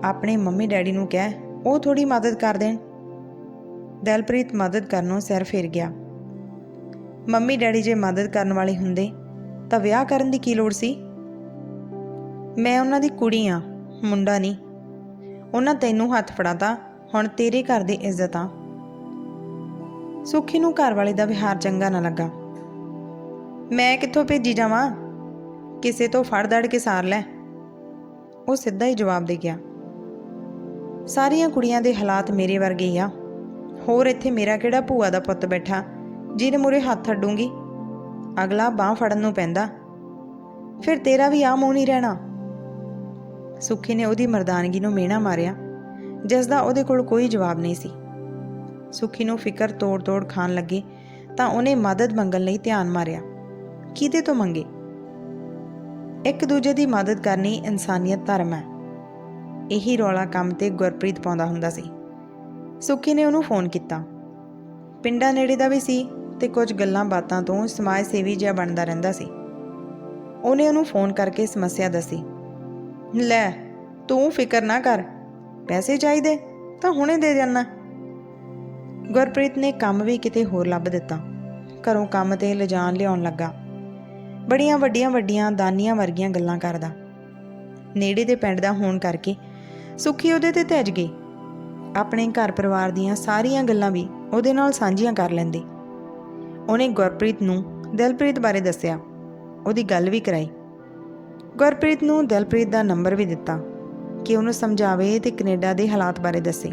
S1: ਆਪਣੇ ਮੰਮੀ ਡੈਡੀ ਨੂੰ ਕਹਿ, ਉਹ ਥੋੜੀ ਮਦਦ ਕਰ ਦੇਣ। ਦਲਪ੍ਰੀਤ ਮਦਦ ਕਰਨੋਂ ਸਿਰ ਫੇਰ ਗਿਆ। ਮੰਮੀ ਡੈਡੀ ਜੇ ਮਦਦ ਕਰਨ ਵਾਲੇ ਹੁੰਦੇ, ਤਾਂ ਵਿਆਹ ਕਰਨ ਦੀ ਕੀ ਲੋੜ ਸੀ? ਮੈਂ ਉਹਨਾਂ ਦੀ ਕੁੜੀ ਆ, ਮੁੰਡਾ ਨਹੀਂ। ਉਹਨਾਂ ਤੈਨੂੰ ਹੱਥ ਫੜਾਤਾ, ਹੁਣ ਤੇਰੇ ਘਰ ਦੀ ਇੱਜ਼ਤ ਆ। ਸੁਖੀ ਨੂੰ ਘਰ ਵਾਲੇ ਦਾ ਵਿਹਾਰ ਚੰਗਾ ਨਾ ਲੱਗਾ। ਮੈਂ ਕਿੱਥੋਂ ਭੇਜੀ ਜਾਵਾਂ? ਕਿਸੇ ਤੋਂ ਫੜ ਦੜ ਕੇ ਸਾਰ ਲੈ। ਉਹ ਸਿੱਧਾ ਹੀ ਜਵਾਬ ਦੇ ਗਿਆ। ਸਾਰੀਆਂ ਕੁੜੀਆਂ ਦੇ ਹਾਲਾਤ ਮੇਰੇ ਵਰਗੇ ਆ। ਹੋਰ ਇੱਥੇ ਮੇਰਾ ਕਿਹੜਾ ਭੂਆ ਦਾ ਪੁੱਤ ਬੈਠਾ? ਜਿਹਨੇ ਮੂਰੇ ਹੱਥ ਅੱਡੂੰਗੀ। ਅਗਲਾ ਬਾਹ ਫੜਨ ਨੂੰ ਪੈਂਦਾ। ਫਿਰ ਤੇਰਾ ਵੀ ਆ ਮੂੰਹ ਨਹੀਂ ਰਹਿਣਾ। ਸੁੱਖੀ ਨੇ ਉਹਦੀ ਮਰਦਾਨਗੀ ਨੂੰ ਮੇਣਾ ਮਾਰਿਆ, ਜਿਸ ਦਾ ਉਹਦੇ ਕੋਲ ਕੋਈ ਜਵਾਬ ਨਹੀਂ ਸੀ। ਸੁੱਖੀ ਨੂੰ ਫਿਕਰ ਤੋੜ-ਤੋੜ ਖਾਣ ਲੱਗੇ, ਤਾਂ ਉਹਨੇ ਮਦਦ ਮੰਗਣ ਲਈ ਧਿਆਨ ਮਾਰਿਆ। ਕਿਹਦੇ ਤੋਂ ਮੰਗੇ? ਇੱਕ ਦੂਜੇ ਦੀ ਮਦਦ ਕਰਨੀ ਇਨਸਾਨੀਅਤ ਧਰਮ ਹੈ। ਇਹੀ ਰੌਲਾ ਕੰਮ ਤੇ ਗੁਰਪ੍ਰੀਤ ਪਾਉਂਦਾ ਹੁੰਦਾ ਸੀ। ਸੁੱਖੀ ਨੇ ਉਹਨੂੰ ਫੋਨ ਕੀਤਾ। ਪਿੰਡਾਂ ਨੇੜੇ ਦਾ ਵੀ ਸੀ। ਤੇ ਕੁਝ ਗੱਲਾਂ ਬਾਤਾਂ ਤੋਂ ਸਮਾਜ ਸੇਵੀ ਜਿਹਾ ਬਣਦਾ ਰਹਿੰਦਾ ਸੀ। ਉਹਨੇ ਉਹਨੂੰ ਫੋਨ ਕਰਕੇ ਸਮੱਸਿਆ ਦੱਸੀ, ਲੈ, ਤੂੰ ਫਿਕਰ ਨਾ ਕਰ, ਪੈਸੇ ਚਾਹੀਦੇ ਤਾਂ ਹੁਣੇ ਦੇ ਜਾਨਾ ਗੁਰਪ੍ਰੀਤ ਨੇ ਕੰਮ ਵੀ ਕਿਤੇ ਹੋਰ ਲੱਭ ਦਿੱਤਾ। ਘਰੋਂ ਕੰਮ ਤੇ ਲਿਜਾਣ ਲਿਆਉਣ ਲੱਗਾ। ਬੜੀਆਂ ਵੱਡੀਆਂ ਵੱਡੀਆਂ ਦਾਨੀਆਂ ਵਰਗੀਆਂ ਗੱਲਾਂ ਕਰਦਾ। ਨੇੜੇ ਦੇ ਪਿੰਡ ਦਾ ਹੋਣ ਕਰਕੇ ਸੁੱਖੀ ਉਹਦੇ ਤੇ ਤੱਜ ਗਈ। ਆਪਣੇ ਘਰ ਪਰਿਵਾਰ ਦੀਆਂ ਸਾਰੀਆਂ ਗੱਲਾਂ ਵੀ ਉਹਦੇ ਨਾਲ ਸਾਂਝੀਆਂ ਕਰ ਲੈਂਦੀ। ਉਹਨੇ ਗੁਰਪ੍ਰੀਤ ਨੂੰ ਦਿਲਪ੍ਰੀਤ ਬਾਰੇ ਦੱਸਿਆ। ਉਹਦੀ ਗੱਲ ਵੀ ਕਰਾਈ। ਗੁਰਪ੍ਰੀਤ ਨੂੰ ਦਿਲਪ੍ਰੀਤ ਦਾ ਨੰਬਰ ਵੀ ਦਿੱਤਾ ਕਿ ਉਹਨੂੰ ਸਮਝਾਵੇ ਤੇ ਕੈਨੇਡਾ ਦੇ ਹਾਲਾਤ ਬਾਰੇ ਦੱਸੇ।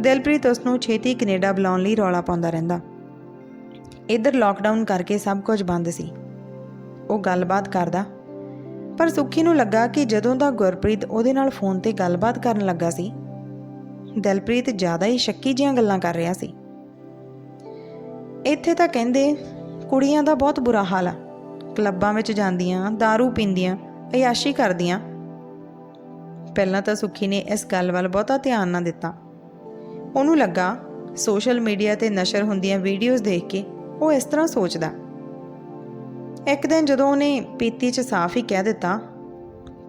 S1: ਦਿਲਪ੍ਰੀਤ ਉਸ ਨੂੰ ਛੇਤੀ ਕੈਨੇਡਾ ਬੁਲਾਉਣ ਲਈ ਰੌਲਾ ਪਾਉਂਦਾ ਰਹਿੰਦਾ। ਇੱਧਰ ਲਾਕਡਾਊਨ ਕਰਕੇ ਸਭ ਕੁਝ ਬੰਦ ਸੀ। ਉਹ ਗੱਲਬਾਤ ਕਰਦਾ। ਪਰ ਸੁੱਖੀ ਨੂੰ ਲੱਗਾ ਕਿ ਜਦੋਂ ਦਾ ਗੁਰਪ੍ਰੀਤ ਉਹਦੇ ਨਾਲ ਫੋਨ ਤੇ ਗੱਲਬਾਤ ਕਰਨ ਲੱਗਾ ਸੀ, ਦਿਲਪ੍ਰੀਤ ਜ਼ਿਆਦਾ ਹੀ ਸ਼ੱਕੀ ਜੀਆਂ ਗੱਲਾਂ ਕਰ ਰਿਹਾ ਸੀ। ਇੱਥੇ ਤਾਂ ਕਹਿੰਦੇ ਕੁੜੀਆਂ ਦਾ ਬਹੁਤ ਬੁਰਾ ਹਾਲ ਆ। ਕਲੱਬਾਂ ਵਿੱਚ ਜਾਂਦੀਆਂ, दारू ਪੀਂਦੀਆਂ, ਅਯਾਸ਼ੀ ਕਰਦੀਆਂ। ਪਹਿਲਾਂ ਤਾਂ ਸੁਖੀ ਨੇ ਇਸ ਗੱਲ ਵੱਲ ਬਹੁਤਾ ਧਿਆਨ ਨਾ ਦਿੱਤਾ। ਉਹਨੂੰ ਲੱਗਾ ਸੋਸ਼ਲ ਮੀਡੀਆ ਤੇ ਨਸ਼ਰ ਹੁੰਦੀਆਂ ਵੀਡੀਓਜ਼ ਦੇਖ ਕੇ ਉਹ ਇਸ ਤਰ੍ਹਾਂ ਸੋਚਦਾ। ਇੱਕ ਦਿਨ ਜਦੋਂ ਉਹਨੇ ਪੀਤੀ 'ਚ ਸਾਫ਼ ਹੀ ਕਹਿ ਦਿੱਤਾ,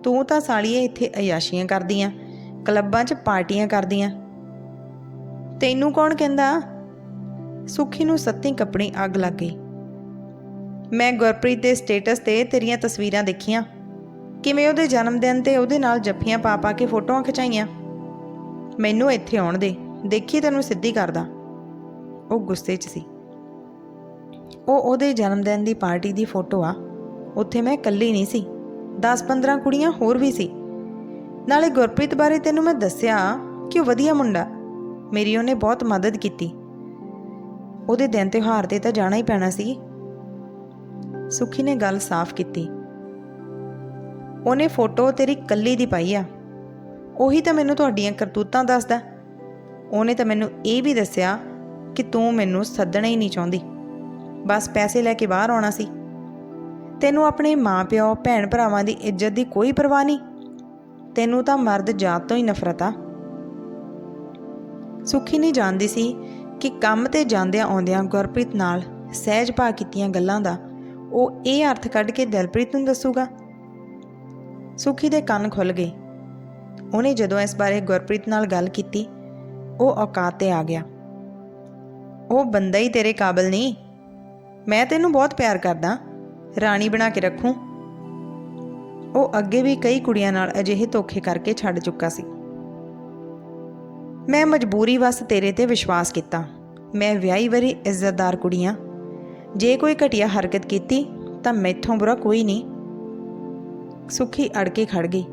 S1: ਤੂੰ ਤਾਂ ਸਾਲੀਏ ਇੱਥੇ ਅਯਾਸ਼ੀਆਂ ਕਰਦੀਆਂ, ਕਲੱਬਾਂ 'ਚ ਪਾਰਟੀਆਂ ਕਰਦੀਆਂ। ਤੈਨੂੰ ਕੌਣ ਕਹਿੰਦਾ ਸੁਖੀ ਨੂੰ ਸੱਤੀ ਕੱਪੜੀ ਅੱਗ ਲੱਗ ਗਈ। ਮੈਂ ਗੁਰਪ੍ਰੀਤ ਦੇ ਸਟੇਟਸ ਤੇ ਤੇਰੀਆਂ ਤਸਵੀਰਾਂ ਦੇਖੀਆਂ। ਕਿਵੇਂ ਉਹਦੇ ਜਨਮ ਦਿਨ ਤੇ ਉਹਦੇ ਨਾਲ ਜੱਫੀਆਂ ਪਾ ਪਾ ਕੇ ਫੋਟੋਆਂ ਖਿਚਾਈਆਂ। ਮੈਨੂੰ ਇੱਥੇ ਆਉਣ ਦੇ, ਦੇਖੀ ਤੈਨੂੰ ਸਿੱਧੀ ਕਰਦਾ। ਉਹ ਗੁੱਸੇ 'ਚ ਸੀ। ਉਹ ਉਹਦੇ ਜਨਮ ਦਿਨ ਦੀ ਪਾਰਟੀ ਦੀ ਫੋਟੋ ਆ। ਉੱਥੇ ਮੈਂ ਇਕੱਲੀ ਨਹੀਂ ਸੀ। 10-15 ਕੁੜੀਆਂ ਹੋਰ ਵੀ ਸੀ। ਨਾਲੇ ਗੁਰਪ੍ਰੀਤ ਬਾਰੇ ਤੈਨੂੰ ਮੈਂ ਦੱਸਿਆ ਕਿ ਉਹ ਵਧੀਆ ਮੁੰਡਾ। ਮੇਰੀ ਉਹਨੇ ਬਹੁਤ ਮਦਦ ਕੀਤੀ। ਉਹਦੇ ਦਿਨ ਤਿਉਹਾਰ ਤੇ ਤਾਂ ਜਾਣਾ ਹੀ ਪੈਣਾ ਸੀ। ਸੁਖੀ ਨੇ ਗੱਲ ਸਾਫ਼ ਕੀਤੀ। ਉਹਨੇ ਫੋਟੋ ਤੇਰੀ ਕੱਲੀ ਦੀ ਪਾਈ ਆ। ਉਹੀ ਤਾਂ ਮੈਨੂੰ ਤੁਹਾਡੀਆਂ ਕਰਤੂਤਾਂ ਦੱਸਦਾ। ਉਹਨੇ ਤਾਂ ਮੈਨੂੰ ਇਹ ਵੀ ਦੱਸਿਆ ਕਿ ਤੂੰ ਮੈਨੂੰ ਸੱਦਣਾ ਹੀ ਨਹੀਂ ਚਾਹੁੰਦੀ। ਬਸ ਪੈਸੇ ਲੈ ਕੇ ਬਾਹਰ ਆਉਣਾ ਸੀ। ਤੈਨੂੰ ਆਪਣੇ ਮਾਪਿਓ ਭੈਣ ਭਰਾਵਾਂ ਦੀ ਇੱਜ਼ਤ ਦੀ ਕੋਈ ਪਰਵਾਹ ਨਹੀਂ। ਤੈਨੂੰ ਤਾਂ ਮਰਦ ਜਾਤ ਤੋਂ ਹੀ ਨਫ਼ਰਤ ਆ। ਸੁਖੀ ਨਹੀਂ ਜਾਣਦੀ ਸੀ ਕਿ ਕੰਮ ਤੇ ਜਾਂਦਿਆਂ ਆਉਂਦਿਆਂ ਗੁਰਪ੍ਰੀਤ ਨਾਲ ਸਹਿਜ ਭਾ ਕੀਤੀਆਂ ਗੱਲਾਂ ਦਾ ਉਹ ਇਹ ਅਰਥ ਕੱਢ ਕੇ ਦਿਲਪ੍ਰੀਤ ਨੂੰ ਦੱਸੂਗਾ। ਸੁਖੀ ਦੇ ਕੰਨ ਖੁੱਲ ਗਏ। ਉਹਨੇ ਜਦੋਂ ਇਸ ਬਾਰੇ ਗੁਰਪ੍ਰੀਤ ਨਾਲ ਗੱਲ ਕੀਤੀ, ਉਹ ਔਕਾਤ ਤੇ ਆ ਗਿਆ। ਉਹ ਬੰਦਾ ਹੀ ਤੇਰੇ ਕਾਬਲ ਨਹੀਂ। ਮੈਂ ਤੈਨੂੰ ਬਹੁਤ ਪਿਆਰ ਕਰਦਾ। ਰਾਣੀ ਬਣਾ ਕੇ ਰੱਖੂੰ। ਉਹ ਅੱਗੇ ਵੀ ਕਈ ਕੁੜੀਆਂ ਨਾਲ ਅਜਿਹੇ ਧੋਖੇ ਕਰਕੇ ਛੱਡ ਚੁੱਕਾ ਸੀ। ਮੈਂ ਮਜਬੂਰੀ ਵਸ ਤੇਰੇ ਤੇ ਵਿਸ਼ਵਾਸ ਕੀਤਾ। ਮੈਂ ਵਿਆਹੀ ਵਰੀ ਇੱਜ਼ਤਦਾਰ ਕੁੜੀਆਂ। ਜੇ ਕੋਈ ਘਟੀਆ ਹਰਕਤ ਕੀਤੀ, ਤਾਂ ਮੈਥੋਂ ਬੁਰਾ ਕੋਈ ਨਹੀਂ। ਸੁਖੀ ਅੜ ਕੇ ਖੜ ਗਈ।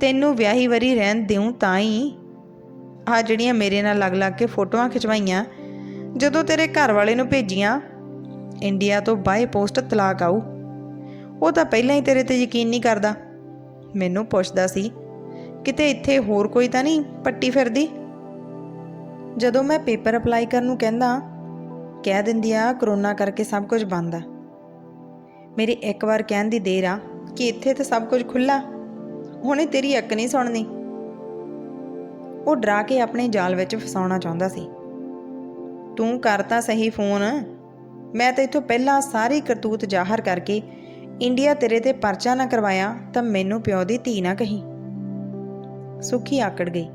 S1: ਤੈਨੂੰ ਵਿਆਹੀ ਵਰੀ ਰਹਿਣ ਦਿਉ ਤਾਂ ਹੀ ਆ ਜਿਹੜੀਆਂ ਮੇਰੇ ਨਾਲ ਲੱਗ ਲੱਗ ਕੇ ਫੋਟੋਆਂ ਖਿਚਵਾਈਆਂ, ਜਦੋਂ ਤੇਰੇ ਘਰ ਵਾਲੇ ਨੂੰ ਭੇਜੀਆਂ, ਇੰਡੀਆ ਤੋਂ ਬਾਏ ਪੋਸਟ ਤਲਾਕ ਆਊ। ਉਹ ਤਾਂ ਪਹਿਲਾਂ ਹੀ ਤੇਰੇ ਤੇ ਯਕੀਨ ਨਹੀਂ ਕਰਦਾ। ਮੈਨੂੰ ਪੁੱਛਦਾ ਸੀ ਕਿਤੇ ਇੱਥੇ ਹੋਰ ਕੋਈ ਤਾਂ ਨਹੀਂ ਪੱਟੀ ਫਿਰਦੀ? ਜਦੋਂ ਮੈਂ ਪੇਪਰ ਅਪਲਾਈ ਕਰਨ ਨੂੰ ਕਹਿੰਦਾ, ਕਹਿ ਦਿੰਦੀ ਆ, ਕਰੋਨਾ ਕਰਕੇ ਸਭ ਕੁਝ ਬੰਦ ਆ। ਮੇਰੀ ਇੱਕ ਵਾਰ ਕਹਿਣ ਦੀ ਦੇਰ ਆ ਕਿ ਇੱਥੇ ਤਾਂ ਸਭ ਕੁਝ ਖੁੱਲਾ ਹੁਣੇ ਤੇਰੀ ਅੱਕ ਨਹੀਂ ਸੁਣਨੀ। ਉਹ ਡਰਾ ਕੇ ਆਪਣੇ ਜਾਲ ਵਿੱਚ ਫਸਾਉਣਾ ਚਾਹੁੰਦਾ ਸੀ। ਤੂੰ ਕਰ ਤਾਂ ਸਹੀ ਫੋਨ। ਮੈਂ ਤਾਂ ਇਥੋਂ ਪਹਿਲਾਂ ਸਾਰੀ ਕਰਤੂਤ ਜ਼ਾਹਰ ਕਰਕੇ ਇੰਡੀਆ ਤੇਰੇ ਤੇ ਪਰਚਾ ਨਾ ਕਰਵਾਇਆ ਤਾਂ ਮੈਨੂੰ ਪਿਓ ਦੀ ਧੀ ਨਾ ਕਹੀ। ਸੁਖੀ ਆਕੜ ਗਈ।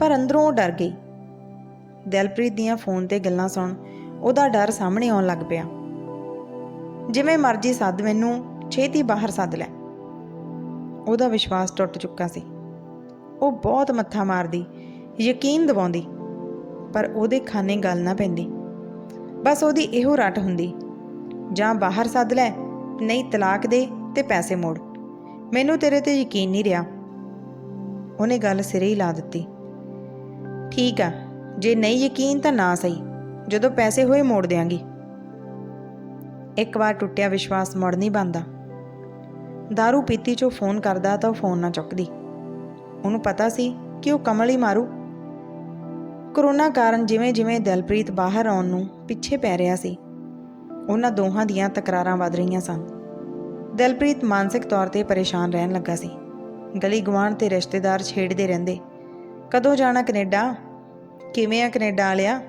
S1: ਪਰ ਅੰਦਰੋਂ ਉਹ ਡਰ ਗਈ। ਦਿਲਪ੍ਰੀਤ ਦੀਆਂ ਫੋਨ ਤੇ ਗੱਲਾਂ ਸੁਣ ਉਹਦਾ ਡਰ ਸਾਹਮਣੇ ਆਉਣ ਲੱਗ ਪਿਆ। ਜਿਵੇਂ ਮਰਜ਼ੀ ਸੱਦ ਮੈਨੂੰ, ਛੇਤੀ ਬਾਹਰ ਸੱਦ ਲੈ। ਉਹਦਾ ਵਿਸ਼ਵਾਸ ਟੁੱਟ ਚੁੱਕਾ ਸੀ। ਉਹ ਬਹੁਤ ਮੱਥਾ ਮਾਰਦੀ, ਯਕੀਨ ਦਿਵਾਉਂਦੀ, ਪਰ ਉਹਦੇ ਖਾਨੇ ਗੱਲ ਨਾ ਪੈਂਦੀ। ਬਸ ਉਹਦੀ ਇਹੋ ਰੱਟ ਹੁੰਦੀ, ਜਾਂ ਬਾਹਰ ਸੱਦ ਲੈ, ਨਹੀਂ ਤਲਾਕ ਦੇ ਤੇ ਪੈਸੇ ਮੋੜ। ਮੈਨੂੰ ਤੇਰੇ ਤੇ ਯਕੀਨ ਨਹੀਂ ਰਿਹਾ। ਉਹਨੇ ਗੱਲ ਸਿਰੇ ਹੀ ਲਾ ਦਿੱਤੀ। ਠੀਕ ਆ, ਜੇ ਨਹੀਂ ਯਕੀਨ ਤਾਂ ਨਾ ਸਹੀ, ਜਦੋਂ ਪੈਸੇ ਹੋਏ ਮੋੜ ਦਿਆਂਗੀ। ਇੱਕ ਵਾਰ ਟੁੱਟਿਆ ਵਿਸ਼ਵਾਸ ਮੁੜ ਨਹੀਂ ਬੰਦਾ दारू ਪੀਤੀ ਚੋਂ ਫੋਨ ਕਰਦਾ ਤਾਂ ਉਹ ਫੋਨ ਨਾ ਚੁੱਕਦੀ। ਉਹਨੂੰ ਪਤਾ ਸੀ ਕਿ ਉਹ ਕਮਲ ਹੀ ਮਾਰੂ। ਕਰੋਨਾ ਕਾਰਨ ਜਿਵੇਂ-ਜਿਵੇਂ ਦਿਲਪ੍ਰੀਤ ਬਾਹਰ ਆਉਣ ਨੂੰ ਪਿੱਛੇ ਪੈ ਰਿਹਾ ਸੀ, ਉਹਨਾਂ ਦੋਹਾਂ ਦੀਆਂ ਤਕਰਾਰਾਂ ਵੱਧ ਰਹੀਆਂ ਸਨ। ਦਿਲਪ੍ਰੀਤ ਮਾਨਸਿਕ ਤੌਰ ਤੇ ਪਰੇਸ਼ਾਨ ਰਹਿਣ ਲੱਗਾ ਸੀ। ਗਲੀ ਗਵਾਂਢ ਤੇ ਰਿਸ਼ਤੇਦਾਰ ਛੇੜਦੇ ਰਹਿੰਦੇ। ਕਦੋਂ ਜਾਣਾ ਕੈਨੇਡਾ? ਕਿਵੇਂ ਆ ਕੈਨੇਡਾ ਵਾਲਿਆ?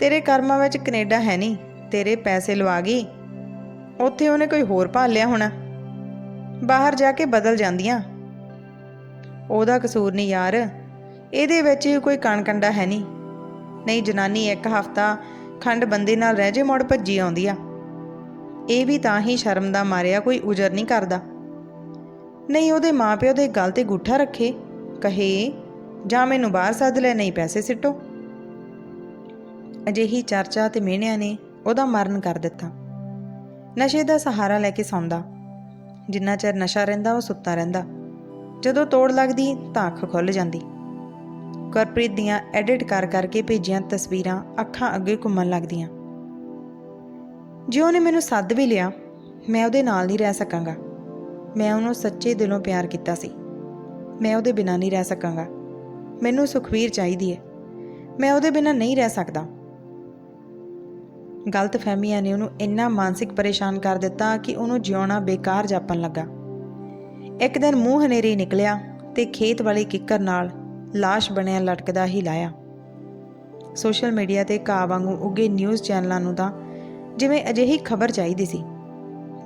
S1: ਤੇਰੇ ਕਰਮਾਂ ਵਿੱਚ ਕੈਨੇਡਾ ਹੈ ਨਹੀਂ, ਤੇਰੇ ਪੈਸੇ ਲਵਾ ਗਈ। ਉੱਥੇ ਉਹਨੇ ਕੋਈ ਹੋਰ ਭਾਲ ਲਿਆ ਹੋਣਾ? ਬਾਹਰ ਜਾ ਕੇ ਬਦਲ ਜਾਂਦੀਆਂ। ਉਹਦਾ ਕਸੂਰ ਨਹੀਂ ਯਾਰ, ਇਹਦੇ ਵਿੱਚ ਕੋਈ ਕਣਕੰਡਾ ਹੈ ਨਹੀਂ। ਨਹੀਂ ਜਨਾਨੀ ਇੱਕ ਹਫਤਾ ਖੰਡ ਬੰਦੇ ਨਾਲ ਰਹਿ ਜੇ ਮੁੜ ਭੱਜੀ ਆਉਂਦੀ ਆ। ਇਹ ਵੀ ਤਾਂ ਹੀ ਸ਼ਰਮ ਦਾ ਮਾਰਿਆ ਕੋਈ ਉਜਰ ਨਹੀਂ ਕਰਦਾ। ਨਹੀਂ, ਉਹਦੇ ਮਾਪਿਓ ਦੇ ਗੱਲ ਤੇ ਗੁੱਠਾ ਰੱਖੇ। ਕਹੇ, ਜਾਂ ਮੈਨੂੰ ਬਾਹਰ ਸੱਦ ਲੈ, ਨਹੀਂ ਪੈਸੇ ਸਿੱਟੋ। ਅਜਿਹੀ ਚਰਚਾ ਤੇ ਮਿਹਣਿਆਂ ਨੇ ਉਹਦਾ ਮਰਨ ਕਰ ਦਿੱਤਾ। ਨਸ਼ੇ ਦਾ ਸਹਾਰਾ ਲੈ ਕੇ ਸੌਂਦਾ। ਜਿੰਨਾ ਚਿਰ ਨਸ਼ਾ ਰਹਿੰਦਾ, ਉਹ ਸੁੱਤਾ ਰਹਿੰਦਾ। ਜਦੋਂ ਤੋੜ ਲੱਗਦੀ, ਤਾਂ ਅੱਖ ਖੁੱਲ ਜਾਂਦੀ। ਗੁਰਪ੍ਰੀਤ ਦੀਆਂ ਐਡਿਟ ਕਰ ਕਰਕੇ ਭੇਜੀਆਂ ਤਸਵੀਰਾਂ ਅੱਖਾਂ ਅੱਗੇ ਘੁੰਮਣ ਲੱਗਦੀਆਂ। ਜੇ ਉਹਨੇ ਮੈਨੂੰ ਸੱਦ ਵੀ ਲਿਆ, ਮੈਂ ਉਹਦੇ ਨਾਲ ਨਹੀਂ ਰਹਿ ਸਕਾਂਗਾ। ਮੈਂ ਉਹਨੂੰ ਸੱਚੇ ਦਿਲੋਂ ਪਿਆਰ ਕੀਤਾ ਸੀ। ਮੈਂ ਉਹਦੇ ਬਿਨਾਂ ਨਹੀਂ ਰਹਿ ਸਕਾਂਗਾ। ਮੈਨੂੰ ਸੁਖਵੀਰ ਚਾਹੀਦੀ ਹੈ ਮੈਂ ਉਹਦੇ ਬਿਨਾਂ ਨਹੀਂ ਰਹਿ ਸਕਦਾ। ਗਲਤ ਫਹਿਮੀਆਂ ਨੇ ਉਹਨੂੰ ਇੰਨਾ ਮਾਨਸਿਕ ਪਰੇਸ਼ਾਨ ਕਰ ਦਿੱਤਾ ਕਿ ਉਹਨੂੰ ਜਿਉਣਾ ਬੇਕਾਰ ਜਾਪਣ ਲੱਗਾ। ਇੱਕ ਦਿਨ ਮੂੰਹ ਹਨੇਰੀ ਨਿਕਲਿਆ ਤੇ ਖੇਤ ਵਾਲੀ ਕਿੱਕਰ ਨਾਲ ਲਾਸ਼ ਬਣਿਆ ਲਟਕਦਾ ਹੀ ਲਾਇਆ। ਸੋਸ਼ਲ ਮੀਡੀਆ ਤੇ ਘਾਹ ਵਾਂਗੂ ਉੱਗੇ ਨਿਊਜ਼ ਚੈਨਲਾਂ ਨੂੰ ਤਾਂ ਜਿਵੇਂ ਅਜਿਹੀ ਖਬਰ ਚਾਹੀਦੀ ਸੀ।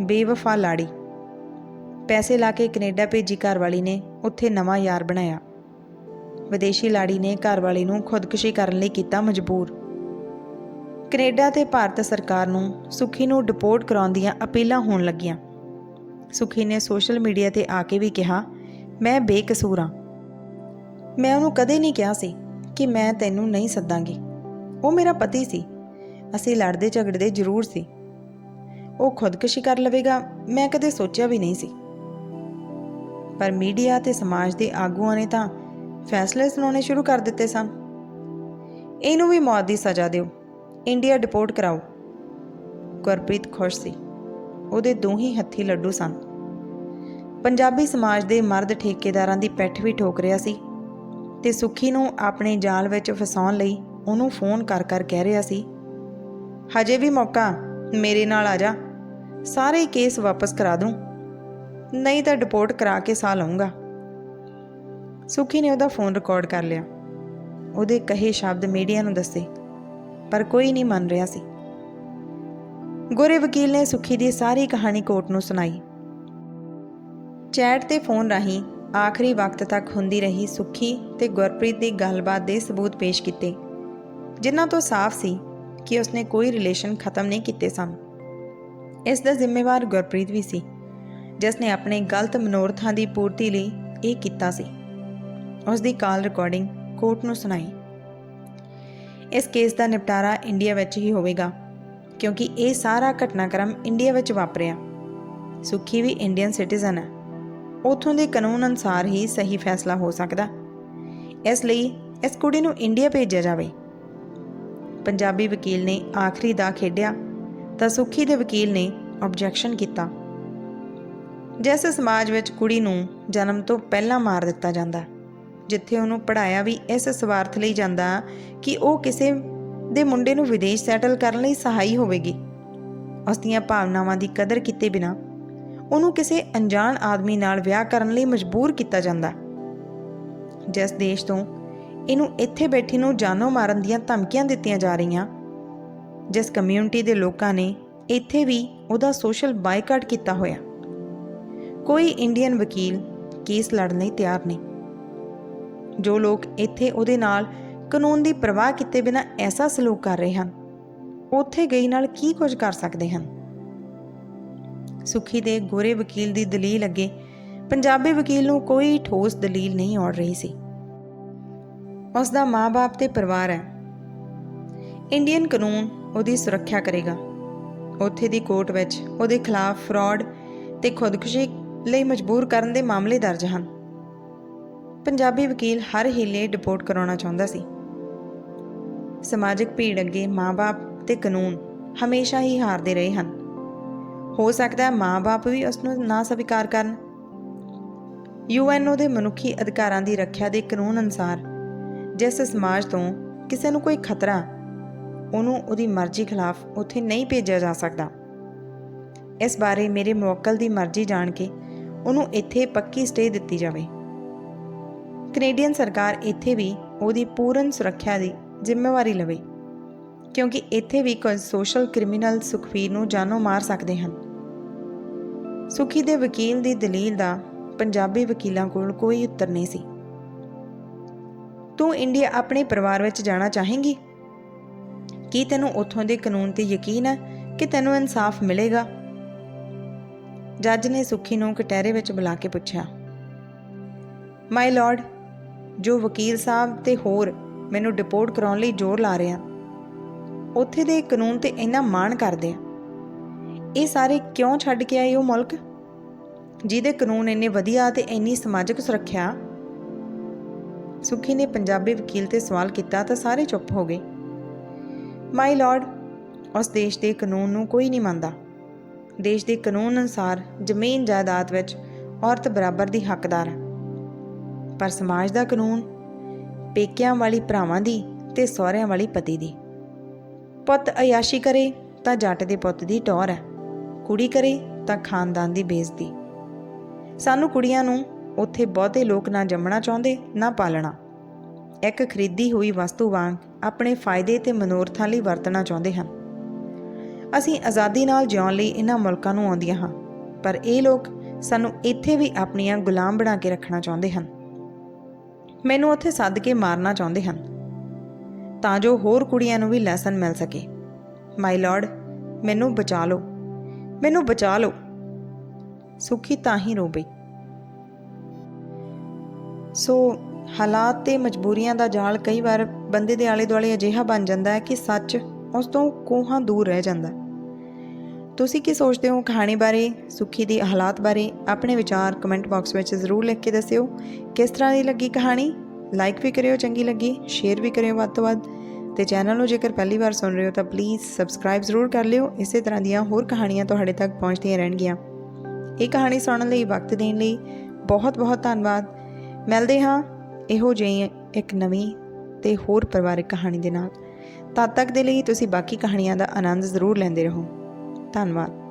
S1: ਬੇਵਫਾ ਲਾੜੀ। ਪੈਸੇ ਲਾ ਕੇ ਕੈਨੇਡਾ ਭੇਜੀ ਘਰਵਾਲੀ ਨੇ, ਉੱਥੇ ਨਵਾਂ ਯਾਰ ਬਣਾਇਆ। ਵਿਦੇਸ਼ੀ ਲਾੜੀ ਨੇ ਘਰਵਾਲੀ ਨੂੰ ਖੁਦਕੁਸ਼ੀ ਕਰਨ ਲਈ ਕੀਤਾ ਮਜਬੂਰ। ਕੈਨੇਡਾ ਤੇ ਭਾਰਤ ਸਰਕਾਰ ਨੂੰ ਸੁਖੀ ਨੂੰ ਡਿਪੋਰਟ ਕਰਾਉਣ ਦੀਆਂ ਅਪੀਲਾਂ ਹੋਣ ਲੱਗੀਆਂ। ਸੁਖੀ ਨੇ ਸੋਸ਼ਲ ਮੀਡੀਆ ਤੇ ਆ ਕੇ ਵੀ ਕਿਹਾ, ਮੈਂ ਬੇਕਸੂਰ ਹਾਂ। ਮੈਂ ਉਹਨੂੰ ਕਦੇ ਨਹੀਂ ਕਿਹਾ ਸੀ ਕਿ ਮੈਂ ਤੈਨੂੰ ਨਹੀਂ ਸੱਦਾਂਗੀ। ਉਹ ਮੇਰਾ ਪਤੀ ਸੀ। ਅਸੀਂ ਲੜਦੇ ਝਗੜਦੇ ਜ਼ਰੂਰ ਸੀ। ਉਹ ਖੁਦਕੁਸ਼ੀ ਕਰ ਲਵੇਗਾ, ਮੈਂ ਕਦੇ ਸੋਚਿਆ ਵੀ ਨਹੀਂ ਸੀ। ਪਰ ਮੀਡੀਆ ਤੇ ਸਮਾਜ ਦੇ ਆਗੂਆਂ ਨੇ ਤਾਂ ਫੈਸਲੇ ਸੁਣਾਉਣੇ ਸ਼ੁਰੂ ਕਰ ਦਿੱਤੇ ਸਨ। ਇਹਨੂੰ ਵੀ ਮੌਤ ਦੀ ਸਜ਼ਾ ਦਿਓ। ਇੰਡੀਆ ਡਿਪੋਰਟ ਕਰਾਓ। ਗੁਰਪ੍ਰੀਤ ਖੁਸ਼ ਸੀ। ਉਹਦੇ ਦੋਹੀ ਹੱਥੀ ਲੱਡੂ ਸਨ। ਪੰਜਾਬੀ ਸਮਾਜ ਦੇ ਮਰਦ ਠੇਕੇਦਾਰਾਂ ਦੀ ਪੈਠ ਵੀ ਠੋਕ ਰਿਹਾ ਸੀ ਤੇ ਸੁਖੀ ਨੂੰ ਆਪਣੇ ਜਾਲ ਵਿੱਚ ਫਸਾਉਣ ਲਈ ਉਹਨੂੰ ਫੋਨ ਕਰ ਕਰ ਕਹਿ ਰਿਹਾ ਸੀ, ਹਜੇ ਵੀ ਮੌਕਾ, ਮੇਰੇ ਨਾਲ ਆ ਜਾ। ਸਾਰੇ ਕੇਸ ਵਾਪਸ ਕਰਾ ਦੂੰ। ਨਹੀਂ ਤਾਂ ਡਿਪੋਰਟ ਕਰਾ ਕੇ ਸਾਹ ਲਵਾਂਗਾ ਸੁਖੀ ਨੇ ਉਹਦਾ ਫੋਨ ਰਿਕਾਰਡ ਕਰ ਲਿਆ। ਉਹਦੇ ਕਹੇ ਸ਼ਬਦ ਮੀਡੀਆ ਨੂੰ ਦੱਸੇ, ਪਰ ਕੋਈ ਨਹੀਂ ਮੰਨ ਰਿਹਾ ਸੀ। ਗੋਰੇ ਵਕੀਲ ਨੇ ਸੁਖੀ ਦੀ ਸਾਰੀ ਕਹਾਣੀ ਕੋਰਟ ਨੂੰ ਸੁਣਾਈ। ਚੈਟ ਤੇ ਫੋਨ ਰਾਹੀਂ ਆਖਰੀ ਵਕਤ ਤੱਕ ਹੁੰਦੀ ਰਹੀ ਸੁਖੀ ਤੇ ਗੁਰਪ੍ਰੀਤ ਦੀ ਗੱਲਬਾਤ ਦੇ ਸਬੂਤ ਪੇਸ਼ ਕੀਤੇ, ਜਿਨ੍ਹਾਂ ਤੋਂ ਸਾਫ਼ ਸੀ ਕਿ ਉਸਨੇ ਕੋਈ ਰਿਲੇਸ਼ਨ ਖਤਮ ਨਹੀਂ ਕੀਤੇ ਸਨ। ਇਸ ਦਾ ਜ਼ਿੰਮੇਵਾਰ ਗੁਰਪ੍ਰੀਤ ਵੀ ਸੀ। ਜਿਸ ਨੇ ਆਪਣੇ ਗਲਤ ਮਨੋਰਥਾਂ ਦੀ ਪੂਰਤੀ ਲਈ ਇਹ ਕੀਤਾ ਸੀ। ਉਸ ਦੀ ਕਾਲ ਰਿਕਾਰਡਿੰਗ ਕੋਰਟ ਨੂੰ ਸੁਣਾਈ। ਇਸ ਕੇਸ ਦਾ ਨਿਪਟਾਰਾ ਇੰਡੀਆ ਵਿੱਚ ਹੀ ਹੋਵੇਗਾ, ਕਿਉਂਕਿ ਇਹ ਸਾਰਾ ਘਟਨਾਕ੍ਰਮ ਇੰਡੀਆ ਵਿੱਚ ਵਾਪਰਿਆ। ਸੁਖੀ ਵੀ ਇੰਡੀਅਨ ਸਿਟੀਜ਼ਨ ਹੈ। ਉਥੋਂ ਦੇ ਕਾਨੂੰਨ ਅਨੁਸਾਰ ਹੀ ਸਹੀ ਫੈਸਲਾ ਹੋ ਸਕਦਾ। ਇਸ ਲਈ ਇਸ ਕੁੜੀ ਨੂੰ ਇੰਡੀਆ ਭੇਜਿਆ ਜਾਵੇ। ਪੰਜਾਬੀ ਵਕੀਲ ਨੇ ਆਖਰੀ ਦਾ ਖੇਡਿਆ ਤਾਂ ਸੁਖੀ ਦੇ ਵਕੀਲ ਨੇ ਆਬਜੈਕਸ਼ਨ ਕੀਤਾ। ਜਿਸ ਸਮਾਜ ਵਿੱਚ ਕੁੜੀ ਨੂੰ ਜਨਮ ਤੋਂ ਪਹਿਲਾਂ ਮਾਰ ਦਿੱਤਾ ਜਾਂਦਾ, ਜਿੱਥੇ ਉਹਨੂੰ ਪੜਾਇਆ ਵੀ ਇਸ ਸਵਾਰਥ ਲਈ ਜਾਂਦਾ ਕਿ ਉਹ ਕਿਸੇ ਦੇ ਮੁੰਡੇ ਨੂੰ ਵਿਦੇਸ਼ ਸੈਟਲ ਕਰਨ ਲਈ ਸਹਾਈ ਹੋਵੇਗੀ। ਉਸ ਦੀਆਂ ਭਾਵਨਾਵਾਂ ਦੀ ਕਦਰ ਕੀਤੇ ਬਿਨਾ ਉਹਨੂੰ ਕਿਸੇ ਅਣਜਾਣ ਆਦਮੀ ਨਾਲ ਵਿਆਹ ਕਰਨ ਲਈ ਮਜਬੂਰ ਕੀਤਾ ਜਾਂਦਾ। ਜਿਸ ਦੇਸ਼ ਤੋਂ ਇਹਨੂੰ ਇੱਥੇ ਬੈਠੀ ਨੂੰ ਜਾਨੋਂ ਮਾਰਨ ਦੀਆਂ ਧਮਕੀਆਂ ਦਿੱਤੀਆਂ ਜਾ ਰਹੀਆਂ, ਜਿਸ ਕਮਿਊਨਿਟੀ ਦੇ ਲੋਕਾਂ ਨੇ ਇੱਥੇ ਵੀ ਉਹਦਾ ਸੋਸ਼ਲ ਬਾਈਕਾਟ ਕੀਤਾ ਹੋਇਆ। ਕੋਈ ਇੰਡੀਅਨ ਵਕੀਲ ਕੇਸ ਲੜਨ ਲਈ ਤਿਆਰ ਨਹੀਂ। ਜੋ ਲੋਕ ਇੱਥੇ ਉਹਦੇ ਨਾਲ ਕਾਨੂੰਨ ਦੀ ਪਰਵਾਹ ਕੀਤੇ ਬਿਨਾ ਐਸਾ ਸਲੂਕ ਕਰ ਰਹੇ ਹਨ, ਉੱਥੇ ਗਈ ਨਾਲ ਕੀ ਕੁਝ ਕਰ ਸਕਦੇ ਹਨ? ਸੁਖੀ ਦੇ ਗੋਰੇ ਵਕੀਲ ਦੀ ਦਲੀਲ ਅੱਗੇ ਪੰਜਾਬੀ ਵਕੀਲ ਨੂੰ ਕੋਈ ਠੋਸ ਦਲੀਲ ਨਹੀਂ ਔੜ ਰਹੀ ਸੀ। ਉਸ ਦਾ ਮਾਪੇ ਤੇ ਪਰਿਵਾਰ ਹੈ। ਇੰਡੀਅਨ ਕਾਨੂੰਨ ਉਹਦੀ ਸੁਰੱਖਿਆ ਕਰੇਗਾ। ਉੱਥੇ ਦੀ ਕੋਰਟ ਵਿੱਚ ਉਹਦੇ ਖਿਲਾਫ ਫਰਾਡ ਤੇ ਖੁਦਕੁਸ਼ੀ ਲਈ ਮਜਬੂਰ ਕਰਨ ਦੇ ਮਾਮਲੇ ਦਰਜ ਹਨ। ਪੰਜਾਬੀ ਵਕੀਲ ਹਰ ਹੀਲੇ ਡਿਪੋਰਟ ਕਰਾਉਣਾ ਚਾਹੁੰਦਾ ਸੀ। ਸਮਾਜਿਕ ਭੀੜ ਅੱਗੇ ਮਾਪੇ ਤੇ ਕਾਨੂੰਨ ਹਮੇਸ਼ਾ ਹੀ ਹਾਰਦੇ ਰਹੇ ਹਨ। ਹੋ ਸਕਦਾ ਹੈ ਮਾਪੇ ਵੀ ਉਸ ਨੂੰ ਨਾ ਸਵੀਕਾਰ ਕਰਨ। ਯੂਐਨਓ ਦੇ ਮਨੁੱਖੀ ਅਧਿਕਾਰਾਂ ਦੀ ਰੱਖਿਆ ਦੇ ਕਾਨੂੰਨ ਅਨੁਸਾਰ ਜਿਸ ਸਮਾਜ ਤੋਂ ਕਿਸੇ ਨੂੰ ਕੋਈ ਖਤਰਾ, ਉਹਨੂੰ ਉਹਦੀ ਮਰਜ਼ੀ ਖਿਲਾਫ ਉੱਥੇ ਨਹੀਂ ਭੇਜਿਆ ਜਾ ਸਕਦਾ। ਇਸ ਬਾਰੇ ਮੇਰੇ ਮੁਵੱਕਲ ਦੀ ਮਰਜ਼ੀ ਜਾਣ ਕੇ ਉਹਨੂੰ ਇੱਥੇ ਪੱਕੀ ਸਟੇ ਦਿੱਤੀ ਜਾਵੇ। ਕੈਨੇਡੀਅਨ ਸਰਕਾਰ ਇੱਥੇ ਵੀ ਉਹਦੀ ਪੂਰਨ ਸੁਰੱਖਿਆ ਦੀ ਜ਼ਿੰਮੇਵਾਰੀ ਲਵੇ, ਕਿਉਂਕਿ ਇੱਥੇ ਵੀ ਕੁਝ ਸੋਸ਼ਲ ਕ੍ਰਿਮੀਨਲ ਸੁਖਵੀਰ ਨੂੰ ਜਾਨੋਂ ਮਾਰ ਸਕਦੇ ਹਨ। ਸੁਖੀ ਦੇ ਵਕੀਲ ਦੀ ਦਲੀਲ ਦਾ ਪੰਜਾਬੀ ਵਕੀਲਾਂ ਕੋਲ ਕੋਈ ਉੱਤਰ ਨਹੀਂ ਸੀ। ਤੂੰ ਇੰਡੀਆ ਆਪਣੇ ਪਰਿਵਾਰ ਵਿੱਚ ਜਾਣਾ ਚਾਹੇਂਗੀ? ਕੀ ਤੈਨੂੰ ਉੱਥੋਂ ਦੇ ਕਾਨੂੰਨ ਤੇ ਯਕੀਨ ਹੈ ਕਿ ਤੈਨੂੰ ਇਨਸਾਫ ਮਿਲੇਗਾ? ਜੱਜ ਨੇ ਸੁਖੀ ਨੂੰ ਕਟਹਿਰੇ ਵਿੱਚ ਬੁਲਾ ਕੇ ਪੁੱਛਿਆ ਮਾਈ ਲਾਰਡ ਜੋ ਵਕੀਲ ਸਾਹਿਬ ਤੇ ਹੋਰ ਮੈਨੂੰ ਡਿਪੋਰਟ ਕਰਾਉਣ ਲਈ ਜ਼ੋਰ ਲਾ ਰਹੇ ਆ, ਉੱਥੇ ਦੇ ਕਾਨੂੰਨ ਤੇ ਇੰਨਾ ਮਾਣ ਕਰਦੇ ਆ, ਇਹ ਸਾਰੇ ਕਿਉਂ ਛੱਡ ਕੇ ਆਏ ਉਹ ਮੁਲਕ? ਜਿਹਦੇ ਕਾਨੂੰਨ ਇੰਨੇ ਵਧੀਆ ਤੇ ਇੰਨੀ ਸਮਾਜਿਕ ਸੁਰੱਖਿਆ? ਸੁਖੀ ਨੇ ਪੰਜਾਬੀ ਵਕੀਲ ਤੇ ਸਵਾਲ ਕੀਤਾ ਤਾਂ ਸਾਰੇ ਚੁੱਪ ਹੋ ਗਏ। ਮਾਈ ਲਾਰਡ ਉਸ ਦੇਸ਼ ਦੇ ਕਾਨੂੰਨ ਨੂੰ ਕੋਈ ਨਹੀਂ ਮੰਨਦਾ। ਦੇਸ਼ ਦੇ ਕਾਨੂੰਨ ਅਨੁਸਾਰ ਜ਼ਮੀਨ ਜਾਇਦਾਦ ਵਿੱਚ ਔਰਤ ਬਰਾਬਰ ਦੀ ਹੱਕਦਾਰ ਹੈ। ਪਰ ਸਮਾਜ ਦਾ ਕਾਨੂੰਨ ਪੇਕਿਆਂ ਵਾਲੀ ਭਰਾਵਾਂ ਦੀ ਤੇ ਸਹੁਰਿਆਂ ਵਾਲੀ ਪਤੀ ਦੀ। ਪੁੱਤ ਅਯਾਸ਼ੀ ਕਰੇ ਤਾਂ ਜੱਟ ਦੇ ਪੁੱਤ ਦੀ ਟੌਰ ਹੈ। ਕੁੜੀ ਕਰੇ ਤਾਂ ਖਾਨਦਾਨ ਦੀ ਬੇਇੱਜ਼ਤੀ। ਸਾਨੂੰ ਕੁੜੀਆਂ ਨੂੰ ਉੱਥੇ ਬਹੁਤੇ ਲੋਕ ਨਾ ਜੰਮਣਾ ਚਾਹੁੰਦੇ, ਨਾ ਪਾਲਣਾ। ਇੱਕ ਖਰੀਦੀ ਹੋਈ ਵਸਤੂ ਵਾਂਗ ਆਪਣੇ ਫਾਇਦੇ ਤੇ ਮਨੋਰਥਾਂ ਲਈ ਵਰਤਣਾ ਚਾਹੁੰਦੇ ਹਨ। ਅਸੀਂ ਆਜ਼ਾਦੀ ਨਾਲ ਜਿਉਣ ਲਈ ਇਹਨਾਂ ਮੁਲਕਾਂ ਨੂੰ ਆਉਂਦੀਆਂ ਹਾਂ, ਪਰ ਇਹ ਲੋਕ ਸਾਨੂੰ ਇੱਥੇ ਵੀ ਆਪਣੀਆਂ ਗੁਲਾਮ ਬਣਾ ਕੇ ਰੱਖਣਾ ਚਾਹੁੰਦੇ ਹਨ। ਮੈਨੂੰ ਉੱਥੇ ਸੱਦ ਕੇ ਮਾਰਨਾ ਚਾਹੁੰਦੇ ਹਨ, ਤਾਂ ਜੋ ਹੋਰ ਕੁੜੀਆਂ ਨੂੰ ਵੀ ਲੈਸਨ ਮਿਲ ਸਕੇ। ਮਾਈ ਲਾਰਡ ਮੈਨੂੰ ਬਚਾ ਲਓ, ਮੈਨੂੰ ਬਚਾ ਲਓ। ਸੁਖੀ ਤਾਂ ਹੀ ਰੋ ਪਈ। ਸੋ ਹਾਲਾਤ ਤੇ ਮਜਬੂਰੀਆਂ ਦਾ ਜਾਲ ਕਈ ਵਾਰ ਬੰਦੇ ਦੇ ਆਲੇ ਦੁਆਲੇ ਅਜਿਹਾ ਬਣ ਜਾਂਦਾ ਹੈ ਕਿ ਸੱਚ ਉਸ ਤੋਂ ਕੋਹਾਂ ਦੂਰ ਰਹਿ ਜਾਂਦਾ ਤੁਸੀਂ ਕੀ ਸੋਚਦੇ ਹੋ ਕਹਾਣੀ ਬਾਰੇ, ਸੁੱਖੀ ਦੀ ਹਾਲਾਤ ਬਾਰੇ, ਆਪਣੇ ਵਿਚਾਰ ਕਮੈਂਟ ਬਾਕਸ ਵਿੱਚ ਜ਼ਰੂਰ ਲਿਖ ਕੇ ਦੱਸਿਓ। ਕਿਸ ਤਰ੍ਹਾਂ ਦੀ ਲੱਗੀ ਕਹਾਣੀ? ਲਾਈਕ ਵੀ ਕਰਿਓ, ਚੰਗੀ ਲੱਗੀ ਸ਼ੇਅਰ ਵੀ ਕਰਿਓ ਵੱਧ ਤੋਂ ਵੱਧ। ਤੇ ਚੈਨਲ ਨੂੰ ਜੇਕਰ ਪਹਿਲੀ ਵਾਰ ਸੁਣ ਰਹੇ ਹੋ ਤਾਂ ਪਲੀਜ਼ ਸਬਸਕ੍ਰਾਈਬ ਜ਼ਰੂਰ ਕਰ ਲਿਓ। ਇਸੇ ਤਰ੍ਹਾਂ ਦੀਆਂ ਹੋਰ ਕਹਾਣੀਆਂ ਤੁਹਾਡੇ ਤੱਕ ਪਹੁੰਚਦੀਆਂ ਰਹਿਣਗੀਆਂ। ਇਹ ਕਹਾਣੀ ਸੁਣਨ ਲਈ, ਵਕਤ ਦੇਣ ਲਈ ਬਹੁਤ ਬਹੁਤ ਧੰਨਵਾਦ। ਮਿਲਦੇ ਹਾਂ ਇਹੋ ਜਿਹੀ ਇੱਕ ਨਵੀਂ ਤੇ ਹੋਰ ਪਰਿਵਾਰਕ ਕਹਾਣੀ ਦੇ ਨਾਲ। ਤਦ ਤੱਕ ਦੇ ਲਈ ਤੁਸੀਂ ਬਾਕੀ ਕਹਾਣੀਆਂ ਦਾ ਆਨੰਦ ਜ਼ਰੂਰ ਲੈਂਦੇ ਰਹੋ। ਧੰਨਵਾਦ।